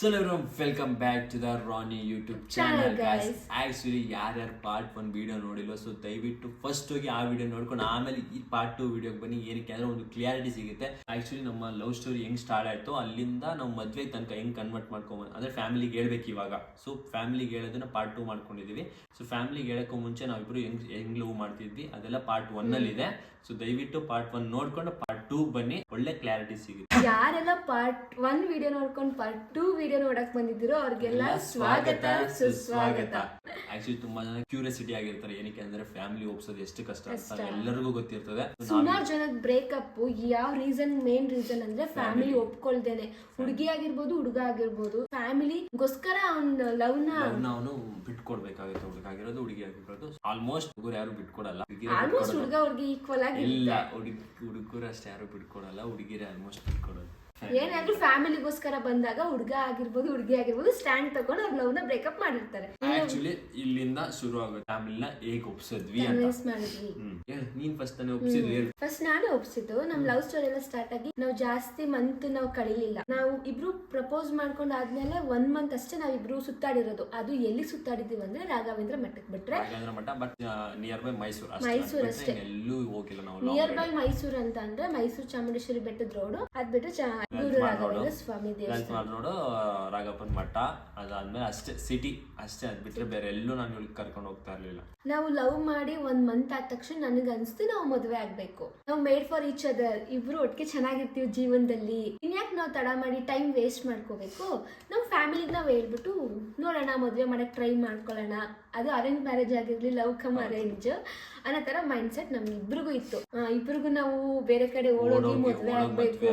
So everyone welcome back to the Rani YouTube channel. Guys actually ಯಾರ್ಯಾರು part one video ನೋಡಿಲ್ಲ so ದಯವಿಟ್ಟು first ಹೋಗಿ ಆ video ನೋಡ್ಕೊಂಡು ಆಮೇಲೆ ಈ ಪಾರ್ಟ್ ಟು ವಿಡಿಯೋಗೆ ಬನ್ನಿ ಏನಕ್ಕೆ ಅಂದ್ರೆ ಒಂದು ಕ್ಲಿಯಾರಿಟಿ ಸಿಗುತ್ತೆ. ಆಕ್ಚುಲಿ ನಮ್ಮ ಲವ್ ಸ್ಟೋರಿ ಹೆಂಗ್ ಸ್ಟಾರ್ಟ್ ಆಯ್ತು ಅಲ್ಲಿಂದ ನಾವು ಮದ್ವೆ ತನಕ ಹೆಂಗ್ ಕನ್ವರ್ಟ್ ಮಾಡ್ಕೊಬೋದು ಅಂದ್ರೆ ಫ್ಯಾಮಿಲಿಗೆ ಹೇಳ್ಬೇಕು ಇವಾಗ. ಸೊ ಫ್ಯಾಮಿಲಿಗೆ ಹೇಳೋದನ್ನ ಪಾರ್ಟ್ ಟು ಮಾಡ್ಕೊಂಡಿದೀವಿ. ಸೊ ಫ್ಯಾಮಿಲಿಗೆ ಹೇಳಕ್ಕೂ ಮುಂಚೆ ನಾವಿಬ್ರು ಹೆಂಗ್ ಹೆಂಗ್ ಲವ್ ಮಾಡ್ತಿದ್ವಿ ಅದೆಲ್ಲ ಪಾರ್ಟ್ ಒನ್ ಅಲ್ಲಿ ಇದೆ ಸೊ ದಯವಿಟ್ಟು ಪಾರ್ಟ್ ಒನ್ ನೋಡ್ಕೊಂಡು ಪಾರ್ಟ್ ಟೂ ಬನ್ನಿ ಒಳ್ಳೆ ಕ್ಲಾರಿಟಿ ಸಿಗುತ್ತೆ. ಯಾರೆಲ್ಲ ಪಾರ್ಟ್ ಒನ್ ವಿಡಿಯೋ ನೋಡ್ಕೊಂಡು ಪಾರ್ಟ್ ಟೂ ವಿಡಿಯೋ ನೋಡಕ್ ಬಂದಿದ್ದೀರೋ ಅವ್ರಿಗೆಲ್ಲ ಸ್ವಾಗತ ಸುಸ್ವಾಗತ. ಆಕ್ಚುಲಿ ತುಂಬಾ ಜನ ಕ್ಯೂರಿಯಾಸಿಟಿ ಆಗಿರ್ತಾರೆ ಏನಕ್ಕೆ ಅಂದ್ರೆ ಫ್ಯಾಮಿಲಿ ಒಪ್ಸೋದು ಎಷ್ಟು ಕಷ್ಟ ಅಂತ. ಎಲ್ಲರಿಗೂ ಗೊತ್ತಿರ್ತದೆ. ಸುಮಾರು ಜನದ ಬ್ರೇಕಪ್ ಯಾವ ರೀಸನ್ ಮೇನ್ ರೀಸನ್ ಅಂದ್ರೆ ಫ್ಯಾಮಿಲಿ ಒಪ್ಕೊಳ್ದೇನೆ. ಹುಡುಗಿ ಆಗಿರ್ಬೋದು ಹುಡುಗ ಆಗಿರ್ಬೋದು ಫ್ಯಾಮಿಲಿಗೋಸ್ಕರ ಅವ್ನ ಲವ್ನ ಅವನು ಬಿಟ್ಕೊಡ್ಬೇಕಾಗುತ್ತೆ ಹುಡುಗ ಆಗಿರೋದು ಹುಡುಗಿ ಆಗಿರೋದು. ಆಲ್ಮೋಸ್ಟ್ ಹುಡುಗರು ಯಾರು ಬಿಟ್ಕೊಡಲ್ಲ. ಆಲ್ಮೋಸ್ಟ್. ಹುಡುಗ ಹುಡುಗಿ ಈಕ್ವಲ್ ಆಗಿ ಇಲ್ಲ ಹುಡುಗ ಹುಡುಗರು ಅಷ್ಟೇ ಯಾರು ಬಿಟ್ಕೊಡಲ್ಲ ಹುಡುಗಿರೇ ಆಲ್ಮೋಸ್ಟ್ ಬಿಟ್ಕೊಡೋದು. ಏನಾದ್ರೂ ಫ್ಯಾಮಿಲಿಗೋಸ್ಕರ ಬಂದಾಗ ಹುಡುಗ ಆಗಿರ್ಬೋದು ಹುಡುಗಿ ಆಗಿರ್ಬೋದು ಸ್ಟ್ಯಾಂಡ್ ತಗೊಂಡು ಅವ್ರ ಲವ್ನ ಬ್ರೇಕಪ್ ಮಾಡಿರ್ತಾರೆ. ಆಕ್ಚುಲಿ ಇಲ್ಲಿಂದ ಶುರು ಆಗುತ್ತೆ. ಫ್ಯಾಮಿಲಿನ ಹೇಗ್ ಒಪ್ಸಿದ್ವಿ ಅಂತ. ಕನ್ವಿನ್ಸ್ ಮಾಡಿದ್ವಿ ನೀನ್ ಫಸ್ಟ್ ತಾನೇ ಒಪ್ಸಿದ್ವಿ ಫಸ್ಟ್ ನಾನೇ ಒಪ್ಸಿದ್ದು. ನಮ್ ಲವ್ ಸ್ಟೋರಿ ಎಲ್ಲ ಸ್ಟಾರ್ಟ್ ಆಗಿ ನಾವು ಜಾಸ್ತಿ ಮಂತ್ ನಾವು ಕಳಿಲಿಲ್ಲ. ನಾವು ಇಬ್ರು ಪ್ರಪೋಸ್ ಮಾಡ್ಕೊಂಡು ಆದ್ಮೇಲೆ ಒನ್ ಮಂತ್ ಅಷ್ಟೇ ನಾವ್ ಇಬ್ರು ಸುತ್ತಾಡಿರೋದು. ಅದು ಎಲ್ಲಿ ಸುತ್ತಾಡಿದೀವಿ ಅಂದ್ರೆ ರಾಘವೇಂದ್ರ ಮಠಕ್ ಬಿಟ್ರೆ ರಾಘವೇಂದ್ರ ಮಠ but near by Mysuru Mysuru ಅಷ್ಟೇ. ಅಷ್ಟೇ. ಎಲ್ಲೂ ಹೋಗಿಲ್ಲ ನಾವು. ನಿಯರ್ ಬೈ ಮೈಸೂರ್ ಅಂತ ಅಂದ್ರೆ ಮೈಸೂರು ಚಾಮುಂಡೇಶ್ವರಿ ಬೆಟ್ಟದ ರೋಡ್ ಅದ್ ಬಿಟ್ಟು ಚಾ- ಗೂಡು ರಾಘವೇಂದ್ರ ಸ್ವಾಮಿ ದೇವಸ್ಥಾನ. ನೋಡು ರಾಘಪ್ಪನ ಮಠ. ಅದಾದ್ಮೇಲೆ ಅಷ್ಟೇ ಸಿಟಿ ಅಷ್ಟೇ ಅದ್ ಬಿಟ್ರೆ ಬೇರೆ ಎಲ್ಲೂ ನಾನು ಇವ್ಳಿಗೆ ಕರ್ಕೊಂಡು ಹೋಗ್ತಾ ಇರ್ಲಿಲ್ಲ. ನಾವು ಲವ್ ಮಾಡಿ ಒಂದ್ ಮಂತ್ ಆದ ತಕ್ಷಣ ನನಗೆ ಅನ್ಸ್ತು ನಾವು ಮದ್ವೆ ಆಗ್ಬೇಕು. ನಾವು ಮೇಡ್ ಫಾರ್ ಈಚ್ ಅದರ್ ಇಬ್ರು ಒಟ್ಟಿಗೆ ಚೆನ್ನಾಗಿರ್ತೀವಿ ಜೀವನದಲ್ಲಿ. ಇನ್ಯಾಕ್ ನಾವು ತಡ ಮಾಡಿ ಟೈಮ್ ವೇಸ್ಟ್ ಮಾಡ್ಕೋಬೇಕು? ನಮ್ಮ ಫ್ಯಾಮಿಲಿಗೆ ನಾವು ಹೇಳ್ಬಿಟ್ಟು ನೋಡೋಣ ಮದ್ವೆ ಮಾಡಕ್ ಟ್ರೈ ಮಾಡ್ಕೊಳ್ಳೋಣ. ಅದು ಅರೇಂಜ್ ಮ್ಯಾರೇಜ್ ಆಗಿರ್ಲಿ ಲವ್ ಕಮ್ ಅರೇಂಜ್ ಅನ್ನೋ ತರ ಮೈಂಡ್ ಸೆಟ್ ನಮ್ಗೆ ಇಬ್ರಿಗೂ ಇತ್ತು ಇಬ್ರಿಗೂ ನಾವು ಬೇರೆ ಕಡೆ ಓಡೋಗಿ ಮದುವೆ ಆಗ್ಬೇಕು.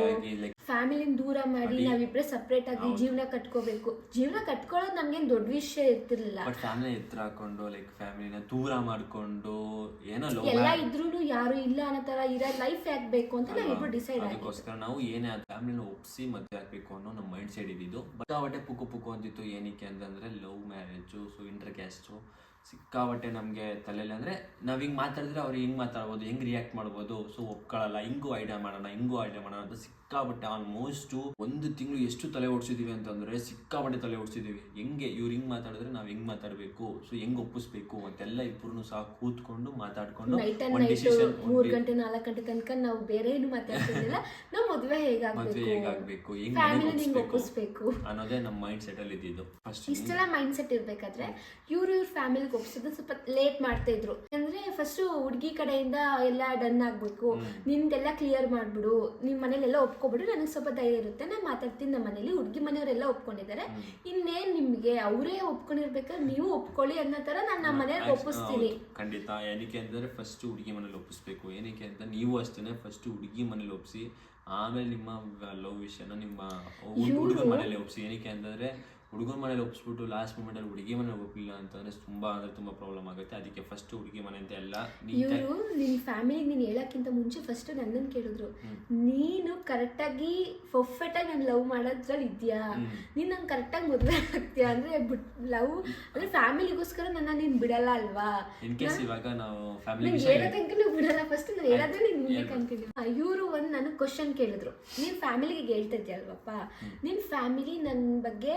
ಫ್ಯಾಮಿಲಿನ ದೂರ ಮಾಡಿ ನಾವಿಬ್ರೆ ಸಪ್ರೇಟ್ ಆಗಿ. ಜೀವನ ಕಟ್ಕೋಬೇಕು. ಜೀವನ ಕಟ್ಕೊಳ್ಳೋದು ನಮ್ಗೆ ದೊಡ್ಡ ವಿಷಯ ಇರ್ತಿರ್ಲಿಲ್ಲ. ಬಟ್ ಫ್ಯಾಮಿಲಿ ಎತ್ತರ ಹಾಕೊಂಡು ಲೈಕ್ ಫ್ಯಾಮಿಲಿನ ದೂರ ಮಾಡ್ಕೊಂಡು ಏನೋ ಲವ್ ಎಲ್ಲ ಇದ್ರೂನು ಯಾರು ಇಲ್ಲ ಅನ್ನೋ ತರ ಇರೋ ಲೈಫ್ ಯಾಕೆ ಬೇಕು ಅಂತ ನಾವಿಬ್ರು ಡಿಸೈಡ್ ಆಗಿ ಅದಕ್ಕೋಸ್ಕರ ನಾವು ಏನೇ ಫ್ಯಾಮಿಲಿನ ಒಪ್ಸಿ ಮದ್ವೆ ಆಗ್ಬೇಕು ಅನ್ನೋ ನಮ್ಮ ಮೈಂಡ್ ಸೆಟ್ ಇದ್ದಿದ್ದು ಆವಟ್ಟೆ ಪುಕ್ಕು ಪುಕ್ಕು ಅಂತಿತ್ತು ಏನಕ್ಕೆ ಅಂತಂದ್ರೆ love marriage so inter caste ಸಿಕ್ಕಾಬಟ್ಟೆ ನಮಗೆ ತಲೆಯಲ್ಲಿ ಅಂದ್ರೆ ನಾವು ಹಿಂಗ್ ಮಾತಾಡಿದ್ರೆ ಅವ್ರು ಹೆಂಗ್ ಮಾತಾಡ್ಬೋದು ಹೆಂಗ್ ರಿಯಾಕ್ಟ್ ಮಾಡ್ಬೋದು ಸೊ ಒಪ್ಕೊಳ್ಳಲ್ಲ ಹಿಂಗೂ ಐಡಿಯಾ ಮಾಡೋಣ ಹಿಂಗೂ ಐಡಿಯಾ ಮಾಡೋಣ ಅಂತ ಸಿಕ್ಕಾಬಟ್ಟೆ ಆಲ್ಮೋಸ್ಟ್ ಒಂದು ತಿಂಗಳು ಎಷ್ಟು ತಲೆ ಓಡಿಸಿದೀವಿ ಅಂತಂದ್ರೆ ಸಿಕ್ಕಾಬಟ್ಟೆ ತಲೆ ಓಡಿಸಿದೀವಿ. ಹೆಂಗೆ ಇವ್ರು ಹಿಂಗ್ ಮಾತಾಡಿದ್ರೆ ನಾವ್ ಹೆಂಗ್ ಮಾತಾಡ್ಬೇಕು? ಸೊ ಹೆಂಗ್ ಒಪ್ಪಿಸ್ಬೇಕು? ಅಂತೆಲ್ಲ ಇಬ್ರು ಸಹ ಕೂತ್ಕೊಂಡು ಮಾತಾಡ್ಕೊಂಡು ಮೂರು ಗಂಟೆ ನಾಲ್ಕು ಗಂಟೆ ತನಕ ನಾವು ಬೇರೆ ಏನು ಮಾತಾಡ್ತಿರ್ಲಿಲ್ಲ. ನಾವು ಮದ್ವೆ ಹೇಗಾಗಬೇಕು? ಹೇಗಾಗ್ಬೇಕು? ಹೆಂಗ್ ಒಪ್ಪಿಸ್ಬೇಕು? ಅನ್ನೋದೇ ನಮ್ಮ ಮೈಂಡ್ ಸೆಟ್ ಅಲ್ಲಿ ಇದ್ದಿದ್ದು. ಇಷ್ಟೆಲ್ಲ ಮೈಂಡ್ ಸೆಟ್ ಇರ್ಬೇಕಾದ್ರೆ ಇವ್ರು ಇವ್ರ ಫ್ಯಾಮಿಲಿಗೆ ಒಪ್ಸೋದು ಸ್ವಲ್ಪ ಲೇಟ್ ಮಾಡ್ತಾ ಇದ್ರು. ಅಂದ್ರೆ ಫಸ್ಟ್ ಹುಡುಗಿ ಕಡೆಯಿಂದ ಎಲ್ಲ ಡನ್ ಆಗ್ಬೇಕು. ನಿಮ್ದೆಲ್ಲ ಕ್ಲಿಯರ್ ಮಾಡ್ಬಿಡು. ನಿಮ್ ಮನೇಲೆಲ್ಲ ಒಪ್ಕೊಬಿಡು ನನಗೆ ಸ್ವಲ್ಪ ಧೈರ್ಯ ಇರುತ್ತೆ. ನಾನು ಮಾತಾಡ್ತೀನಿ ನಮ್ಮ ಮನೇಲಿ. ಹುಡುಗಿ ಮನೆಯವರೆಲ್ಲ ಒಪ್ಕೊಂಡಿದ್ದಾರೆ. ಇನ್ನೇನ್ ನಿಮ್ಗೆ? ಅವರೇ ಒಪ್ಕೊಂಡಿರ್ಬೇಕಾದ್ರೆ ನೀವು ಒಪ್ಕೊಳ್ಳಿ ಅನ್ನೋ ತರ ನಾನು ನಮ್ಮ ಮನೆಯಲ್ಲಿ ಒಪ್ಪಿಸ್ತೀನಿ. ಖಂಡಿತ. ಏನಕ್ಕೆ ಅಂತಂದ್ರೆ ಫಸ್ಟ್ ಹುಡುಗಿ ಮನೇಲಿ ಒಪ್ಪಿಸ್ಬೇಕು. ಏನಕ್ಕೆ ಅಂತ ನೀವು ಅಷ್ಟೇನೆ ಫಸ್ಟ್ ಹುಡುಗಿ ಮನೇಲಿ ಒಪ್ಪಿಸಿ ಆಮೇಲೆ ನಿಮ್ಮ ಲವ್ ವಿಷಯನ ನಿಮ್ಮ ಹುಡುಗನ ಮನೇಲಿ ಒಪ್ಪಿಸಿ ಏನಕ್ಕೆ ಅಂತಂದ್ರೆ ಹುಡುಗನ ಮನೇಲಿ ಒಪ್ಪಿಸ್ಬಿಟ್ಟು ಲಾಸ್ಟ್ ಮೂಮೆಂಟ್ ಅಲ್ಲಿ ಹುಡುಗಿ ಮನೇಲಿ ಒಪ್ಪಿಲ್ಲ ಅಂತಂದ್ರೆ ತುಂಬಾ ಅಂದ್ರೆ ತುಂಬಾ ಪ್ರಾಬ್ಲಮ್ ಆಗುತ್ತೆ. ಅದಕ್ಕೆ ಫಸ್ಟ್ ಹುಡುಗಿ ಮನೆ ಅಂತ ಎಲ್ಲ ಇವರು ನಿನ್ ಫ್ಯಾಮಿಲಿಗೆ ನೀನ್ ಹೇಳಕ್ಕಿಂತ ಮುಂಚೆ ಫಸ್ಟ್ ನನ್ನನ್ನು ಕೇಳಿದ್ರು. ನೀನು ಕರೆಕ್ಟಾಗಿ ಪರ್ಫೆಕ್ಟ್ ಆಗಿ ನಾನು ಲವ್ ಮಾಡೋದ್ರಲ್ಲಿ ಇದ್ಯಾ? ನೀನ್ ನಂಗೆ ಕರೆಕ್ಟಾಗಿ ಮದುವೆ ಆಗ್ತೀಯಾ? ಅಂದ್ರೆ ಲವ್ ಅಂದ್ರೆ ಫ್ಯಾಮಿಲಿಗೋಸ್ಕರ ನನ್ನ ನೀನ್ ಬಿಡಲ್ಲ ಅಲ್ವಾ? ಇನ್ ಕೇಸ್ ಇವಾಗ ನಾವು ಫ್ಯಾಮಿಲಿ ನೀವು ಬಿಡಲ್ಲ ಫಸ್ಟ್ ನಾನು ಹೇಳೋದೇ ನೀನ್ ಮುಂದಕ್ಕೆ ಇವರು ಒಂದು ನನಗೆ ಕ್ವಶನ್ ಕೇಳಿದ್ರು. ನೀನ್ ಫ್ಯಾಮಿಲಿಗೆ ಹೇಳ್ತಾ ಅಲ್ವಾಪ್ಪ? ನಿನ್ ಫ್ಯಾಮಿಲಿ ನನ್ನ ಬಗ್ಗೆ